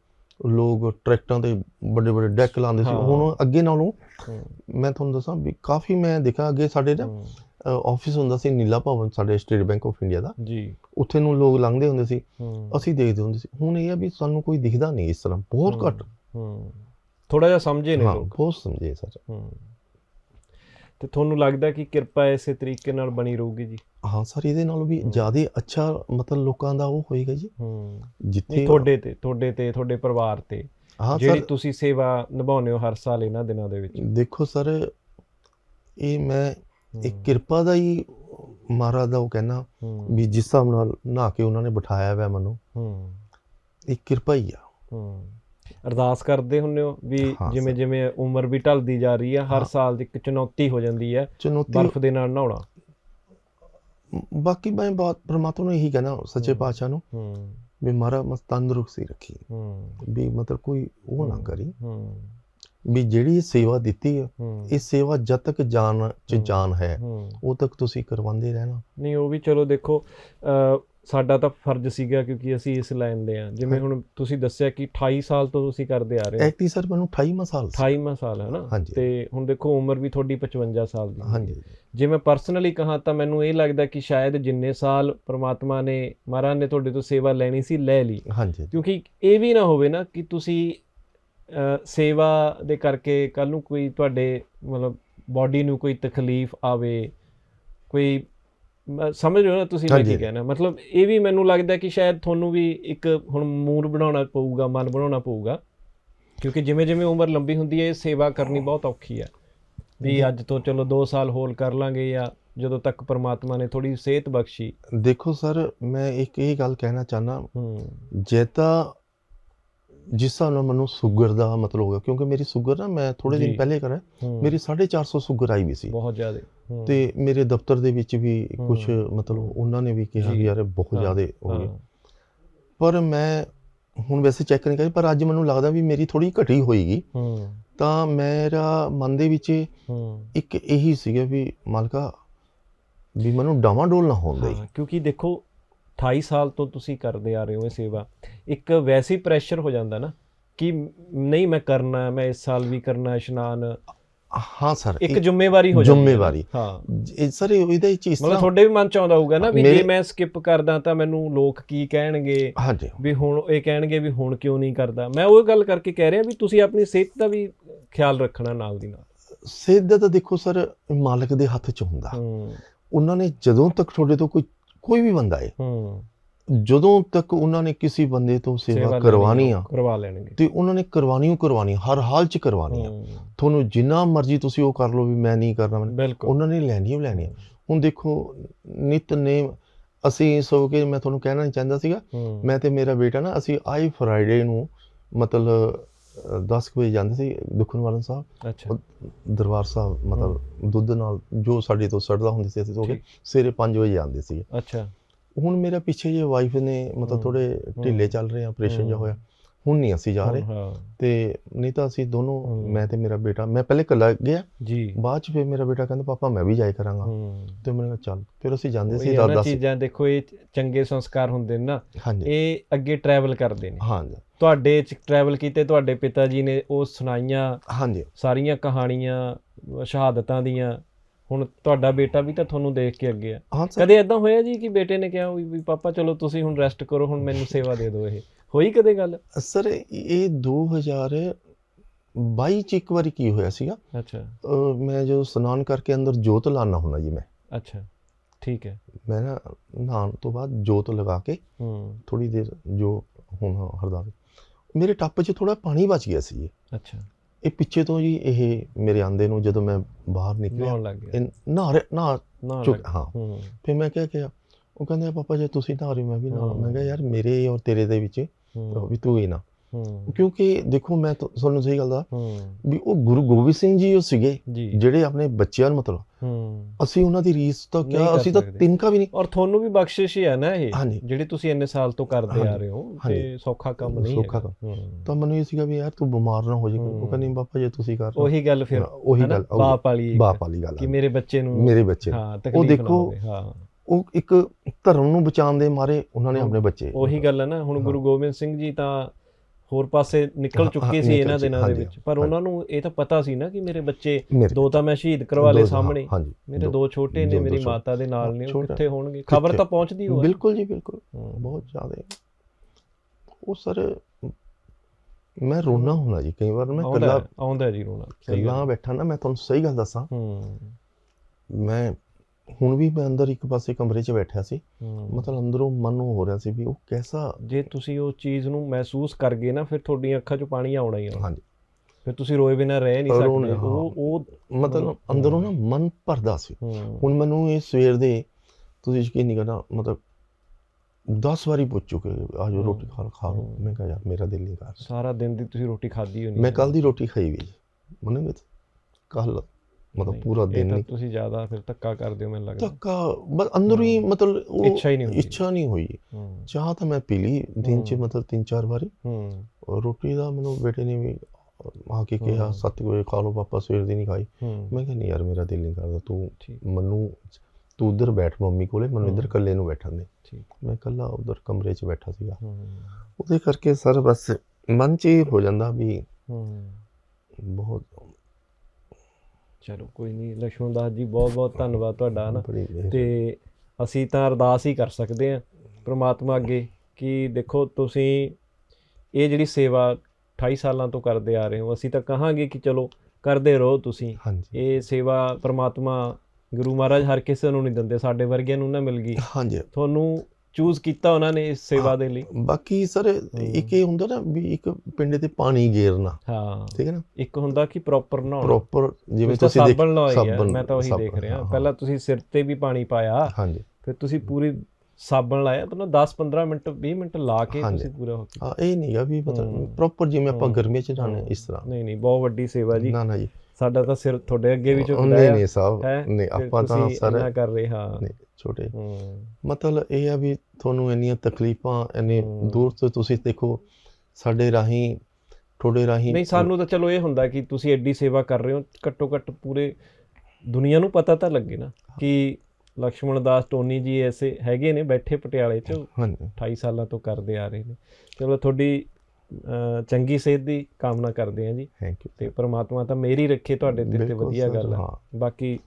ਲੋਕ ਟਰੈਕਟਰਾਂ ਤੇ ਵੱਡੇ ਵੱਡੇ ਡੈਕ ਲਾਉਂਦੇ ਸੀ
ਹਾਂ।
ਹੁਣ ਅੱਗੇ ਨਾਲੋਂ
ਹੂੰ,
ਮੈਂ ਤੁਹਾਨੂੰ ਦੱਸਾਂ ਵੀ ਕਾਫੀ ਮੈਂ ਦੇਖਿਆ ਅੱਗੇ ਸਾਡੇ ਨਾ
ਹੂੰ,
ਆਫਿਸ ਹੁੰਦਾ ਸੀ ਨੀਲਾ ਭਵਨ ਸਾਡੇ ਸਟੇਟ ਬੈਂਕ ਆਫ ਇੰਡੀਆ ਦਾ।
ਜੀ।
ਉੱਥੇ ਨੂੰ ਲੋਕ ਲੰਘਦੇ ਹੁੰਦੇ ਸੀ। ਅਸੀਂ ਦੇਖਦੇ ਹੁੰਦੇ ਸੀ। ਹੁਣ ਇਹ ਆ ਵੀ ਸਾਨੂੰ ਕੋਈ ਦਿਖਦਾ ਨਹੀਂ ਇਸ ਤਰ੍ਹਾਂ ਬਹੁਤ ਘੱਟ।
ਹੂੰ। ਥੋੜਾ ਜਿਹਾ ਸਮਝੇ ਨੇ ਲੋਕ।
ਬਹੁਤ ਸਮਝੇ ਸਰ।
ਹੂੰ। ਤੇ ਤੁਹਾਨੂੰ ਲੱਗਦਾ ਕਿ ਕਿਰਪਾ ਇਸੇ ਤਰੀਕੇ ਨਾਲ ਬਣੀ ਰਹੂਗੀ ਜੀ?
ਹਾਂ ਸਰ ਇਹਦੇ ਨਾਲੋਂ ਵੀ। ਜ਼ਿਆਦਾ ਅੱਛਾ ਮਤਲਬ ਲੋਕਾਂ ਦਾ ਉਹ ਹੋਏਗਾ ਜੀ।
ਹੂੰ।
ਜਿੱਥੇ
ਤੁਹਾਡੇ ਤੇ ਤੁਹਾਡੇ ਤੇ ਤੁਹਾਡੇ ਪਰਿਵਾਰ ਤੇ। ਜਿਹੜੀ ਤੁਸੀਂ ਸੇਵਾ ਨਿਭਾਉਂਦੇ ਹੋ ਹਰ ਸਾਲ ਇਹਨਾਂ ਦਿਨਾਂ ਦੇ ਵਿੱਚ।
ਦੇਖੋ ਸਰ ਇਹ ਮੈਂ ਇੱਕ
ਹੂੰ,
ਕਿਰਪਾ ਦਾ ਹੀ ਮਹਾਰਾਜ ਦਾ ਉਹ ਕਹਿਣਾ ਵੀ ਜਿਸ ਹਿਸਾਬ ਨਾਲ ਨਹਾ ਕੇ ਉਹਨਾਂ ਨੇ ਬਿਠਾਇਆ ਹੋਇਆ ਮੈਨੂੰ
ਹੂੰ।
ਇਹ ਕਿਰਪਾ ਹੀ ਆ।
ਹੂੰ। ਅਰਦਾਸ ਕਰਦੇ ਹੁੰਦੇ ਹੋ ਵੀ ਜਿਵੇਂ। ਜਿਵੇਂ ਉਮਰ ਵੀ ਢਲਦੀ ਜਾ ਰਹੀ ਹੈ ਹਰ। ਸਾਲ ਦੀ ਇੱਕ ਚੁਣੌਤੀ ਹੋ ਜਾਂਦੀ ਹੈ
ਚੁਣੌਤੀ
ਬਰਫ਼ ਦੇ ਨਾਲ ਨਹਾਉਣਾ।
ਬਾਕੀ ਮੈਂ ਬਾਤ ਪਰਮਾਤਮਾ ਨੂੰ ਇਹੀ ਕਹਿਣਾ ਸੱਚੇ। ਪਾਤਸ਼ਾਹ ਨੂੰ
ਹੂੰ।
ਵੀ ਮਹਾਰਾਜ ਮਸ ਤੰਦਰੁਸਤੀ ਰੱਖੀ।
ਹੂੰ।
ਵੀ ਮਤਲਬ ਕੋਈ ਉਹ ਨਾ ਕਰੀ।
ਹੂੰ।
ਵੀ ਜਿਹੜੀ ਸੇਵਾ ਦਿੱਤੀ ਹੈ। ਇਹ ਸੇਵਾ ਜਦ ਤੱਕ ਜਾਨ ਚ। ਜਾਨ ਹੈ ਉਹ ਤੱਕ ਤੁਸੀਂ ਕਰਵਾਉਂਦੇ ਰਹਿਣਾ।
ਨਹੀਂ ਉਹ ਵੀ ਚਲੋ ਦੇਖੋ ਸਾਡਾ ਤਾਂ ਫਰਜ਼ ਸੀਗਾ ਕਿਉਂਕਿ ਅਸੀਂ ਇਸ ਲਾਈਨ ਦੇ ਆ। ਜਿਵੇਂ ਹੁਣ ਤੁਸੀਂ ਦੱਸਿਆ ਕਿ 28 ਸਾਲ ਤੋਂ ਤੁਸੀਂ ਕਰਦੇ ਆ ਰਹੇ ਹੋ।
ਐਕਟੀ ਸਰ ਮੈਨੂੰ 28ਵਾਂ ਸਾਲ ਸੀ।
28ਵਾਂ ਸਾਲ ਹੈ ਨਾ। ਤੇ ਹੁਣ ਦੇਖੋ ਉਮਰ ਵੀ ਤੁਹਾਡੀ 55 ਸਾਲ ਦੀ।
ਹਾਂਜੀ।
ਜੇ ਮੈਂ ਪਰਸਨਲੀ ਕਹਾਂ ਤਾਂ ਮੈਨੂੰ ਇਹ ਲੱਗਦਾ ਕਿ ਸ਼ਾਇਦ ਜਿੰਨੇ ਸਾਲ ਪ੍ਰਮਾਤਮਾ ਨੇ ਮਹਾਰਾਜ ਨੇ ਤੁਹਾਡੇ ਤੋਂ ਸੇਵਾ ਲੈਣੀ ਸੀ ਲੈ ਲਈ।
ਹਾਂਜੀ।
ਕਿਉਂਕਿ ਇਹ ਵੀ ਨਾ ਹੋਵੇ ਨਾ ਕਿ ਤੁਸੀਂ ਸੇਵਾ ਦੇ ਕਰਕੇ ਕੱਲ ਨੂੰ ਕੋਈ ਤੁਹਾਡੇ ਮਤਲਬ ਬਾਡੀ ਨੂੰ ਕੋਈ ਤਕਲੀਫ ਆਵੇ ਕੋਈ ਸਮਝ ਰਹੇ ਹੋ ਨਾ ਤੁਸੀਂ ਮੈਂ ਕੀ। ਕਹਿਣਾ? ਮਤਲਬ ਇਹ ਵੀ ਮੈਨੂੰ ਲੱਗਦਾ ਕਿ ਸ਼ਾਇਦ ਤੁਹਾਨੂੰ ਵੀ ਇੱਕ ਹੁਣ ਮੂਡ ਬਣਾਉਣਾ ਪਊਗਾ ਮਨ ਬਣਾਉਣਾ ਪਊਗਾ ਕਿਉਂਕਿ ਜਿਵੇਂ ਜਿਵੇਂ ਉਮਰ ਲੰਬੀ ਹੁੰਦੀ ਹੈ ਇਹ ਸੇਵਾ ਕਰਨੀ ਬਹੁਤ ਔਖੀ ਹੈ। ਵੀ ਅੱਜ ਤੋਂ ਚਲੋ 2 ਸਾਲ ਹੋਰ ਕਰ ਲਾਂਗੇ ਜਾਂ ਜਦੋਂ ਤੱਕ ਪ੍ਰਮਾਤਮਾ ਨੇ ਥੋੜੀ ਸਿਹਤ ਬਖਸ਼ੀ।
ਦੇਖੋ ਸਰ ਮੈਂ ਇੱਕ ਇਹ ਗੱਲ ਕਹਿਣਾ ਚਾਹਨਾ ਜੇ ਤਾਂ ਜਿਸ ਹਿਸਾਬ ਨਾਲ ਮੈਨੂੰ ਸ਼ੂਗਰ ਦਾ ਮਤਲਬ ਹੋ ਗਿਆ ਕਿਉਂਕਿ ਮੇਰੀ ਸ਼ੂਗਰ ਨਾ ਮੈਂ ਥੋੜੇ। ਦਿਨ ਪਹਿਲੇ ਕਰਾਂ ਮੇਰੀ 450 ਸ਼ੂਗਰ ਆਈ ਵੀ ਸੀ।
ਬਹੁਤ ਜ਼ਿਆਦਾ।
ਤੇ ਮੇਰੇ ਦਫ਼ਤਰ ਦੇ ਵਿੱਚ ਵੀ ਕੁਝ। ਮਤਲਬ ਉਹਨਾਂ ਨੇ ਵੀ ਕਿਹਾ। ਵੀ ਯਾਰ ਬਹੁਤ ਜ਼ਿਆਦਾ ਹੋ
ਹਾਂ,
ਪਰ ਮੈਂ ਹੁਣ ਵੈਸੇ ਚੈੱਕ ਨਹੀਂ ਕਰੀ ਪਰ ਅੱਜ ਮੈਨੂੰ ਲੱਗਦਾ ਵੀ ਮੇਰੀ ਥੋੜੀ ਘਟੀ ਹੋਏਗੀ। ਤਾਂ ਮੇਰਾ ਮਨ ਦੇ ਵਿੱਚ ਇੱਕ ਇਹੀ ਸੀਗਾ ਵੀ ਮਾਲਕਾ ਵੀ ਮੈਨੂੰ ਡਾਵਾਂਡੋਲ ਨਾ ਹੋਣ ਦੇ
ਕਿਉਂਕਿ ਦੇਖੋ 28 ਸਾਲ ਤੋਂ ਤੁਸੀਂ ਕਰਦੇ ਆ ਰਹੇ ਹੋ ਇਹ ਸੇਵਾ ਇੱਕ ਵੈਸੇ ਹੀ ਪ੍ਰੈਸ਼ਰ ਹੋ ਜਾਂਦਾ ਨਾ ਕਿ ਨਹੀਂ ਮੈਂ ਕਰਨਾ ਹੈ, ਮੈਂ ਇਸ ਸਾਲ ਵੀ ਕਰਨਾ ਹੈ ਇਸ਼ਨਾਨ।
ਹਾਂ ਸਰ
ਇੱਕ ਜ਼ਿੰਮੇਵਾਰੀ ਹੋ ਜਾਂਦੀ ਹੈ।
ਜ਼ਿੰਮੇਵਾਰੀ।
ਹਾਂ।
ਇਹ ਸਰ ਇਹਦੇ ਵਿੱਚ ਇਸ
ਮਤਲਬ ਤੁਹਾਡੇ ਵੀ ਮਨ ਚ ਆਉਂਦਾ ਹੋਊਗਾ ਨਾ ਵੀ ਜੇ ਮੈਂ ਸਕਿਪ ਕਰਦਾ ਤਾਂ ਮੈਨੂੰ ਲੋਕ ਕੀ ਕਹਿਣਗੇ? ਵੀ ਹੁਣ ਇਹ ਕਹਿਣਗੇ ਵੀ ਹੁਣ ਕਿਉਂ ਨਹੀਂ ਕਰਦਾ? ਮੈਂ ਉਹ ਗੱਲ ਕਰਕੇ ਕਹਿ ਰਿਹਾ ਵੀ ਤੁਸੀਂ ਆਪਣੀ ਸਿਹਤ ਦਾ ਵੀ ਖਿਆਲ ਰੱਖਣਾ ਨਾਲ ਦੀ ਨਾਲ।
ਸਿਹਤ ਦਾ ਤਾਂ ਦੇਖੋ ਸਰ ਮਾਲਕ ਦੇ ਹੱਥ 'ਚ ਹੁੰਦਾ।
ਹੂੰ।
ਉਹਨਾਂ ਨੇ ਜਦੋਂ ਤੱਕ ਤੁਹਾਡੇ ਤੋਂ ਕੋਈ ਕੋਈ ਵੀ ਬੰਦਾ ਹੈ।
ਹੂੰ।
ਜਦੋਂ ਤੱਕ ਉਹਨਾਂ ਨੇ ਕਿਸੇ ਬੰਦੇ ਤੋਂ ਸੇਵਾ ਕਰਵਾਣੀ ਆ
ਕਰਵਾ ਲੈਣਗੇ।
ਤੇ ਉਹਨਾਂ ਨੇ ਕਰਵਾਣੀ ਓ ਕਰਵਾਣੀ ਹਰ ਹਾਲ 'ਚ ਕਰਵਾਣੀ ਆ। ਤੁਹਾਨੂੰ ਜਿੰਨਾ ਮਰਜ਼ੀ ਤੁਸੀਂ ਉਹ ਕਰ ਲਓ ਵੀ ਮੈਂ ਨਹੀਂ ਕਰਨਾ। ਉਹਨਾਂ ਨੇ ਲੈਣੀ ਓ ਲੈਣੀ ਆ। ਹੁਣ ਦੇਖੋ ਨਿਤ ਨੇ ਅਸੀਂ ਸੋ ਕੇ ਮੈਂ ਤੁਹਾਨੂੰ ਕਹਿਣਾ ਨਹੀਂ ਚਾਹੁੰਦਾ ਸੀਗਾ ਮੈਂ ਤੇ ਮੇਰਾ ਬੇਟਾ ਨਾ ਅਸੀਂ ਆਈ ਫਰਾਈਡੇ ਨੂੰ ਮਤਲਬ 10 ਵਜੇ ਜਾਂਦੇ ਸੀ ਦੁਖਨਵਾਰਨ ਸਾਹਿਬ।
ਅੱਛਾ।
ਦਰਬਾਰ ਸਾਹਿਬ ਮਤਲਬ ਦੁੱਧ ਨਾਲ ਜੋ ਸਾਡੇ ਤੋਂ ਸੜਦਾ ਹੁੰਦੇ ਸੀ ਅਸੀਂ ਤੋਂ ਕੇ। ਸਵੇਰੇ 5 ਵਜੇ ਜਾਂਦੇ ਸੀ
ਅੱਛਾ।
ਹੁਣ ਮੇਰਾ ਪਿੱਛੇ ਜੇ ਵਾਈਫ ਨੇ ਮਤਲਬ ਥੋੜੇ ਢਿੱਲੇ ਚੱਲ ਰਹੇ ਆ ਆਪਰੇਸ਼ਨ ਜਿਹਾ ਹੋਇਆ। ਹੁਣ ਨਹੀਂ ਅਸੀਂ ਜਾ ਰਹੇ।
ਹਾਂ।
ਤੇ ਨਹੀਂ ਤਾਂ ਅਸੀਂ ਦੋਨੋਂ। ਮੈਂ ਤੇ ਮੇਰਾ ਬੇਟਾ ਮੈਂ ਪਹਿਲੇ ਇਕੱਲਾ ਗਿਆ।
ਜੀ।
ਬਾਅਦ ਚ ਫਿਰ ਮੇਰਾ ਬੇਟਾ ਕਹਿੰਦਾ ਪਾਪਾ ਮੈਂ ਵੀ ਜਾਇਆ ਕਰਾਂਗਾ। ਤੇ ਮੈਂ ਕਿਹਾ ਚੱਲ। ਫਿਰ ਅਸੀਂ ਜਾਂਦੇ ਸੀ
ਨਾ
ਦਸ।
ਚੀਜ਼ਾਂ ਦੇਖੋ ਇਹ ਚੰਗੇ ਸੰਸਕਾਰ ਹੁੰਦੇ ਨੇ ਨਾ। ਇਹ ਅੱਗੇ ਟਰੈਵਲ ਕਰਦੇ ਨੇ।
ਹਾਂਜੀ
ਤੁਹਾਡੇ ਚ ਟਰੈਵਲ ਕੀਤੇ ਤੁਹਾਡੇ ਪਿਤਾ ਜੀ ਨੇ ਉਹ ਸੁਣਾਈਆਂ
ਹਾਂਜੀ
ਸਾਰੀਆਂ ਕਹਾਣੀਆਂ ਸ਼ਹਾਦਤਾਂ ਦੀਆਂ। ਹੁਣ ਤੁਹਾਡਾ ਬੇਟਾ ਵੀ ਤਾਂ ਤੁਹਾਨੂੰ ਦੇਖ ਕੇ ਅੱਗੇ ਆ। ਕਦੇ ਐਦਾਂ ਹੋਇਆ ਜੀ ਕਿ ਬੇਟੇ ਨੇ ਕਿਹਾ ਵੀ ਪਾਪਾ ਚਲੋ ਤੁਸੀਂ ਹੁਣ ਰੈਸਟ ਕਰੋ ਹੁਣ ਮੈਨੂੰ ਸੇਵਾ ਦੇ ਦਿਓ ਇਹ। ਹੋਈ ਕਦੇ ਗੱਲ?
ਸਰ ਇਹ 2022 ਚ ਇੱਕ ਵਾਰੀ ਕੀ ਹੋਇਆ ਸੀਗਾ?
ਅੱਛਾ।
ਮੈਂ ਜਦੋਂ ਇਸ਼ਨਾਨ ਕਰਕੇ ਅੰਦਰ ਜੋਤ ਲਾਣਾ ਹੁੰਦਾ ਜੀ ਮੈਂ।
ਅੱਛਾ ਠੀਕ ਹੈ।
ਮੈਂ ਨਾ ਨਹਾਉਣ ਤੋਂ ਬਾਅਦ ਜੋਤ ਲਗਾ ਕੇ
ਹੂੰ।
ਥੋੜੀ ਦੇਰ ਜੋ ਹੁਣ ਹਰਦਾ ਮੇਰੇ ਟੱਪ 'ਚ ਥੋੜਾ ਪਾਣੀ ਬਚ ਗਿਆ ਸੀ ਜੀ।
ਅੱਛਾ।
ਇਹ ਪਿੱਛੇ ਤੋਂ ਜੀ ਇਹ ਮੇਰੇ ਆਂਦੇ ਨੂੰ ਜਦੋਂ ਮੈਂ ਬਾਹਰ ਨਿਕਲਿਆ ਨਹਾ
ਨਹਾਉਣ
ਚੁੱਕ ਹਾਂ। ਫਿਰ ਮੈਂ ਕਿਹਾ ਕਿ ਉਹ ਕਹਿੰਦੇ ਪਾਪਾ ਜੇ ਤੁਸੀਂ ਨਹਾ ਰਹੇ ਮੈਂ ਵੀ
ਹਮ।
ਮੈਂ ਕਿਹਾ ਯਾਰ ਮੇਰੇ ਔਰ ਤੇਰੇ ਦੇ ਵਿੱਚ ਵੀ ਤੂੰ ਹੀ ਨਾ।
ਹੂੰ
ਕਿਉਂਕਿ ਦੇਖੋ ਮੈਂ ਤੁਹਾਨੂੰ ਸਹੀ ਗੱਲ ਦਾ ਵੀ ਉਹ ਗੁਰੂ ਗੋਬਿੰਦ ਸਿੰਘ ਜੀ ਉਹ ਸੀਗੇ
ਜੀ
ਜਿਹੜੇ ਆਪਣੇ ਬੱਚਿਆਂ ਨੂੰ ਮਤਲਬ
ਹੂੰ
ਅਸੀਂ ਉਹਨਾਂ ਦੀ ਰੀਸ ਤਾਂ ਕਿਹਾ ਅਸੀਂ ਤਾਂ। ਤਿੰਨਕਾ ਵੀ ਨਹੀਂ
ਔਰ ਤੁਹਾਨੂੰ ਵੀ ਬਖਸ਼ਿਸ਼ ਹੀ ਹੈ ਨਾ ਇਹ। ਜਿਹੜੇ ਤੁਸੀਂ ਇੰਨੇ ਸਾਲ ਤੋਂ ਕਰਦੇ ਆ। ਰਹੇ ਹੋ। ਤੇ ਸੌਖਾ ਕੰਮ ਨਹੀਂ
ਸੌਖਾ।
ਹੂੰ।
ਤਾਂ ਮੈਨੂੰ ਇਹ ਸੀਗਾ ਵੀ ਯਾਰ ਤੂੰ ਬਿਮਾਰ ਨਾ ਹੋ ਜਾਏ ਉਹ। ਕਹਿੰਦੇ ਪਾਪਾ ਜੇ ਤੁਸੀਂ ਕਰ
ਉਹੀ ਗੱਲ ਫਿਰ
ਉਹੀ? ਗੱਲ ਉਹ-
ਬਾਪ ਵਾਲੀ
ਬਾਪ ਵਾਲੀ ਗੱਲ
ਕਿ। ਮੇਰੇ ਬੱਚੇ ਨੂੰ
ਮੇਰੇ ਬੱਚੇ
ਹਾਂ ਨਾ
ਦੇਖੋ,
ਹਾਂ
ਉਹ ਇੱਕ ਧਰਮ ਨੂੰ ਬਚਾਉਣ ਦੇ ਮਾਰੇ ਉਹਨਾਂ ਨੇ
ਉਹ-
ਆਪਣੇ ਬੱਚੇ
ਉਹੀ ਗੱਲ ਹੈ ਨਾ ਹੁਣ। ਗੁਰੂ ਗੋਬਿੰਦ ਸਿੰਘ ਜੀ ਤਾਂ ਹੋਰ ਪਾਸੇ ਨਿਕਲ ਚੁੱਕੇ ਸੀ ਇਹਨਾਂ ਦਿਨਾਂ ਦੇ ਵਿੱਚ ਪਰ। ਉਹਨਾਂ ਨੂੰ ਇਹ ਤਾਂ ਪਤਾ ਸੀ ਨਾ ਕਿ ਮੇਰੇ ਬੱਚੇ ਦੋ ਤਾਂ ਮੈਂ ਸ਼ਹੀਦ ਕਰਵਾ
ਦੋ-
ਸਾਹਮਣੇ ਮੇਰੇ
ਦੋ-
ਛੋਟੇ ਨੇ ਮੇਰੀ। ਮਾਤਾ ਦੇ ਨਾਲ ਨੇ ਉਹ। ਕਿੱਥੇ ਹੋਣਗੇ ਖਬਰ? ਤਾਂ ਪਹੁੰਚਦੀ ਹੋਵੇ
ਬਿਲਕੁਲ ਜੀ ਬਿਲਕੁਲ। ਬਹੁਤ ਜ਼ਿਆਦਾ ਉਹ ਸਰ ਮੈਂ ਰੋਣਾ ਹੁੰਦਾ ਜੀ ਕਈ ਵਾਰ ਮੈਂ
ਹੈ, ਆਉਂਦਾ ਜੀ ਰੋਣਾ ਗੱਲ
ਬੈਠਾ ਨਾ ਮੈਂ ਤੁਹਾਨੂੰ ਸਹੀ ਗੱਲ ਦੱਸਾਂ
ਹੂੰ
ਮੈਂ ਹੁਣ ਵੀ ਮੈਂ ਅੰਦਰ ਇੱਕ ਪਾਸੇ ਕਮਰੇ 'ਚ ਬੈਠਿਆ ਸੀ। ਮਤਲਬ ਅੰਦਰੋਂ ਮਨ ਨੂੰ ਹੋ ਰਿਹਾ ਸੀ ਵੀ ਉਹ ਕੈਸਾ
ਜੇ ਤੁਸੀਂ ਉਹ ਚੀਜ਼ ਨੂੰ ਮਹਿਸੂਸ ਕਰ ਗਏ ਨਾ ਫਿਰ ਤੁਹਾਡੀਆਂ ਅੱਖਾਂ 'ਚੋਂ ਪਾਣੀ ਆਉਣਾ ਹੀ ਆਉਣਾ।
ਹਾਂਜੀ।
ਫਿਰ ਤੁਸੀਂ ਰੋਏ ਬਿਨਾਂ ਰਹਿ ਨਹੀਂ ਸਕਦੇ। ਉਹ ਉਹ
ਮਤਲਬ ਅੰਦਰੋਂ ਨਾ ਮਨ ਭਰਦਾ ਸੀ। ਹੁਣ ਮੈਨੂੰ ਇਹ ਸਵੇਰ ਦੇ ਤੁਸੀਂ ਯਕੀਨ ਨਹੀਂ ਕਰਨਾ ਮਤਲਬ 10 ਵਾਰੀ ਪੁੱਛ ਚੁੱਕੇ ਆ ਜੋ ਰੋਟੀ ਖਾ ਖਾ ਲਓ। ਮੈਂ ਕਿਹਾ ਯਾਰ ਮੇਰਾ ਦਿਲ ਨਹੀਂ ਕਰ
ਸਾਰਾ ਦਿਨ ਦੀ ਤੁਸੀਂ ਰੋਟੀ ਖਾਧੀ ਹੋਣੀ
ਮੈਂ। ਕੱਲ ਦੀ ਰੋਟੀ ਖਾਈ ਵੀ ਮੰਨੋਗੇ? ਕੱਲ ਮਤਲਬ ਪੂਰਾ ਦਿਨ ਨਹੀਂ।
ਤੁਸੀਂ ਜ਼ਿਆਦਾ ਫਿਰ ਧੱਕਾ ਕਰਦੇ ਹੋ ਮੈਨੂੰ ਲੱਗਦਾ।
ਧੱਕਾ ਬਸ ਅੰਦਰੋਂ ਹੀ ਮਤਲਬ ਉਹ
ਇੱਛਾ ਹੀ ਨਹੀਂ ਹੁੰਦੀ।
ਇੱਛਾ ਨਹੀਂ ਹੋਈ। ਚਾਹ ਤਾਂ ਮੈਂ ਪੀ ਲਈ ਦਿਨ ਚ। ਮਤਲਬ ਤਿੰਨ ਚਾਰ ਵਾਰੀ।
ਹੂੰ।
ਰੋਟੀ ਦਾ ਮੈਨੂੰ ਬੇਟੇ ਨੇ ਵੀ ਆ ਕੇ ਕਿਹਾ
ਹਮ।
7 ਵਜੇ ਖਾ ਲਓ ਪਾਪਾ ਸਵੇਰ ਦੀ ਨਹੀਂ ਖਾਈ। ਮੈਂ ਕਿਹਾ ਨਹੀਂ ਯਾਰ ਮੇਰਾ ਦਿਲ ਨਹੀਂ ਕਰਦਾ। ਤੂੰ ਮੈਨੂੰ ਤੂੰ ਉਧਰ ਬੈਠ ਮੰਮੀ ਕੋਲੇ ਮੈਨੂੰ ਇੱਧਰ। ਇਕੱਲੇ ਨੂੰ ਬੈਠਣ ਦੇ।
ਠੀਕ।
ਮੈਂ ਇਕੱਲਾ ਉਧਰ ਕਮਰੇ 'ਚ ਬੈਠਾ ਸੀਗਾ। ਉਹਦੇ ਕਰਕੇ ਸਰ ਬਸ ਮਨ 'ਚ ਇਹ ਹੋ ਜਾਂਦਾ ਵੀ
ਹੂੰ।
ਬਹੁਤ
ਚਲੋ ਕੋਈ ਨਹੀਂ ਲక్ష్ਮਣ ਦਾਸ ਜੀ ਬਹੁਤ ਬਹੁਤ ਧੰਨਵਾਦ ਤੁਹਾਡਾ
ਮਿਹਰ-
ਤੇ ਅਸੀਂ ਤਾਂ ਅਰਦਾਸ ਹੀ ਕਰ ਸਕਦੇ ਹਾਂ ਪ੍ਰਮਾਤਮਾ ਅੱਗੇ ਕਿ ਦੇਖੋ ਤੁਸੀਂ ਇਹ ਜਿਹੜੀ ਸੇਵਾ 28 ਸਾਲਾਂ ਤੋਂ ਕਰਦੇ ਆ ਰਹੇ ਹੋ ਅਸੀਂ ਤਾਂ ਕਹਾਂਗੇ ਕਿ ਚਲੋ ਕਰਦੇ ਰਹੋ ਤੁਸੀਂ। ਇਹ ਸੇਵਾ ਪ੍ਰਮਾਤਮਾ ਗੁਰੂ ਮਹਾਰਾਜ ਹਰ ਕਿਸੇ ਨੂੰ ਨਹੀਂ ਦਿੰਦੇ ਸਾਡੇ ਵਰਗਿਆਂ ਨੂੰ ਨਾ ਮਿਲ ਗਈ।
ਹਾਂਜੀ।
ਤੁਹਾਨੂੰ ਚੂਜ਼ ਕੀਤਾ ਉਹਨਾਂ ਨੇ ਇਸ ਸੇਵਾ ਦੇ ਲਈ।
ਬਾਕੀ ਸਰ ਇੱਕ ਇਹ ਹੁੰਦਾ ਨਾ ਵੀ ਇੱਕ ਪਿੰਡ ਤੇ ਪਾਣੀ ਗੇਰਨਾ।
ਹਾਂ।
ਠੀਕ ਹੈ ਨਾ?
ਇੱਕ ਹੁੰਦਾ ਕਿ ਪ੍ਰੋਪਰ ਨਹਾਉਣਾ।
ਪ੍ਰੋਪਰ ਜਿਵੇਂ
ਤੁਸੀਂ
ਦੇਖ-
ਸਾਬਣ ਮੈਂ ਤਾਂ ਉਹੀ ਦੇਖ ਰਿਹਾ। ਪਹਿਲਾਂ ਤੁਸੀਂ ਸਿਰ ਤੇ ਵੀ ਪਾਣੀ ਪਾਇਆ
ਹਾਂਜੀ।
ਫਿਰ ਤੁਸੀਂ ਪੂਰੀ ਸਾਬਣ ਲਾਇਆ ਤਾਂ 10 15 ਮਿੰਟ 20 ਮਿੰਟ ਲਾ ਕੇ। ਤੁਸੀਂ ਪੂਰਾ ਹੋ ਕੇ
ਹਾਂ ਇਹ ਨਹੀਂਗਾ ਵੀ ਮਤਲਬ। ਪ੍ਰੋਪਰ ਜਿਵੇਂ ਆਪਾਂ
ਹਮ।
ਗਰਮੀਆਂ 'ਚ ਜਾਂਦੇ ਇਸ ਤਰ੍ਹਾਂ।
ਨਹੀਂ ਨਹੀਂ ਬਹੁਤ ਵੱਡੀ ਸੇਵਾ ਜੀ।
ਨਾ ਨਾ ਜੀ।
ਸਾਡਾ ਤਾਂ ਸਿਰ ਤੁਹਾਡੇ ਅੱਗੇ ਵੀ ਝੁਕਦਾ
ਨਹੀਂ
ਹੈ
ਨਹੀਂ ਸਾਹਿਬ
ਹੈਂ?
ਨਹੀਂ ਆਪਾਂ ਤਾਂ ਸਰ
ਕਰ ਰਹੇ ਹਾਂ।
ਨਹੀਂ। ਛੋਟੇ। ਮਤਲਬ ਇਹ ਆ ਵੀ ਤੁਹਾਨੂੰ ਇੰਨੀਆਂ ਤਕਲੀਫਾਂ ਇੰਨੇ ਦੂਰ ਤੋਂ ਤੁਸੀਂ ਦੇਖੋ ਸਾਡੇ ਰਾਹੀਂ ਤੁਹਾਡੇ ਰਾਹੀਂ
ਨਹੀਂ ਸਾਨੂੰ ਤਾਂ ਚਲੋ ਇਹ ਹੁੰਦਾ ਕਿ ਤੁਸੀਂ ਐਡੀ ਸੇਵਾ ਕਰ ਰਹੇ ਹੋ ਘੱਟੋ ਘੱਟ ਪੂਰੇ ਦੁਨੀਆ ਨੂੰ ਪਤਾ ਤਾਂ ਲੱਗੇ ਨਾ ਕਿ ਲక్ష్మణ ਦਾਸ ਟੋਨੀ ਜੀ ਐਸੇ ਹੈਗੇ ਨੇ ਬੈਠੇ ਪਟਿਆਲੇ 'ਚ। 28 ਸਾਲਾਂ ਤੋਂ ਕਰਦੇ ਆ ਰਹੇ ਨੇ। ਚਲੋ ਤੁਹਾਡੀ ਚੰਗੀ ਸਿਹਤ ਦੀ ਕਾਮਨਾ ਕਰਦੇ ਹਾਂ ਜੀ।
ਥੈਂਕ ਯੂ
ਤੇ ਪ੍ਰਮਾਤਮਾ ਤਾਂ ਮੇਰੀ ਰੱਖੇ ਤੁਹਾਡੇ ਤੇ ਤੇ ਵਧੀਆ ਗੱਲ ਹੈ।
ਹਾਂ।
ਬਾਕੀ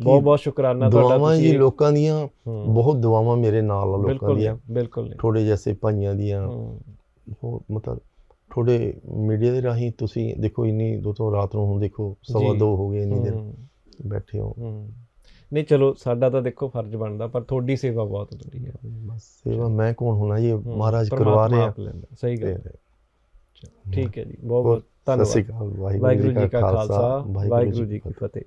ਬਹੁਤ ਬਹੁਤ ਸ਼ੁਕਰਾਨਾ ਤੁਹਾਡਾ
ਦੁਆਵਾਂ ਜੀ
ਤੁਸੀਂ
ਲੋਕਾਂ ਦੀਆਂ
ਹੂੰ,
ਬਹੁਤ ਦੁਆਵਾਂ ਮੇਰੇ ਨਾਲ ਆ ਲੋਕਾਂ ਦੀਆਂ।
ਬਿਲਕੁਲ
ਥੋੜੇ ਜੈਸੇ ਭਾਈਆਂ ਦੀਆਂ
ਹੂੰ,
ਬਹੁਤ ਮਤਲਬ ਥੋੜੇ ਮੀਡੀਆ ਦੇ ਰਾਹੀਂ ਤੁਸੀਂ ਦੇਖੋ ਇੰਨੀ ਦੋ ਤੋਂ ਰਾਤ ਨੂੰ ਹੁਣ ਦੇਖੋ ਸਵਾ
ਜੀ।
ਦੋ ਹੋ ਗਏ ਇੰਨੀ ਦੇਰ
ਹੂੰ,
ਬੈਠੇ ਹੋ।
ਹੂੰ। ਨਹੀਂ ਚਲੋ ਸਾਡਾ ਤਾਂ ਦੇਖੋ ਫਰਜ਼ ਬਣਦਾ ਪਰ ਤੁਹਾਡੀ ਸੇਵਾ ਬਹੁਤ ਵੱਡੀ ਹੈ।
ਬਸ ਸੇਵਾ ਮੈਂ ਕੌਣ ਹੋਣਾ ਇਹ
ਹੂੰ,
ਮਹਾਰਾਜ ਕਰਵਾ ਰਹੇ। ਆ
ਸਹੀ ਗੱਲ
ਤੇ
ਠੀਕ ਹੈ ਜੀ ਬਹੁਤ ਬਹੁਤ
ਸਤਿ ਸ਼੍ਰੀ
ਧੰਨਵਾਦ
ਅਕਾਲ
ਵਾਹਿਗੁਰੂ ਜੀ ਕਾ ਖਾਲਸਾ ਵਾਹਿਗੁਰੂ ਜੀ ਕੀ ਫਤਿਹ।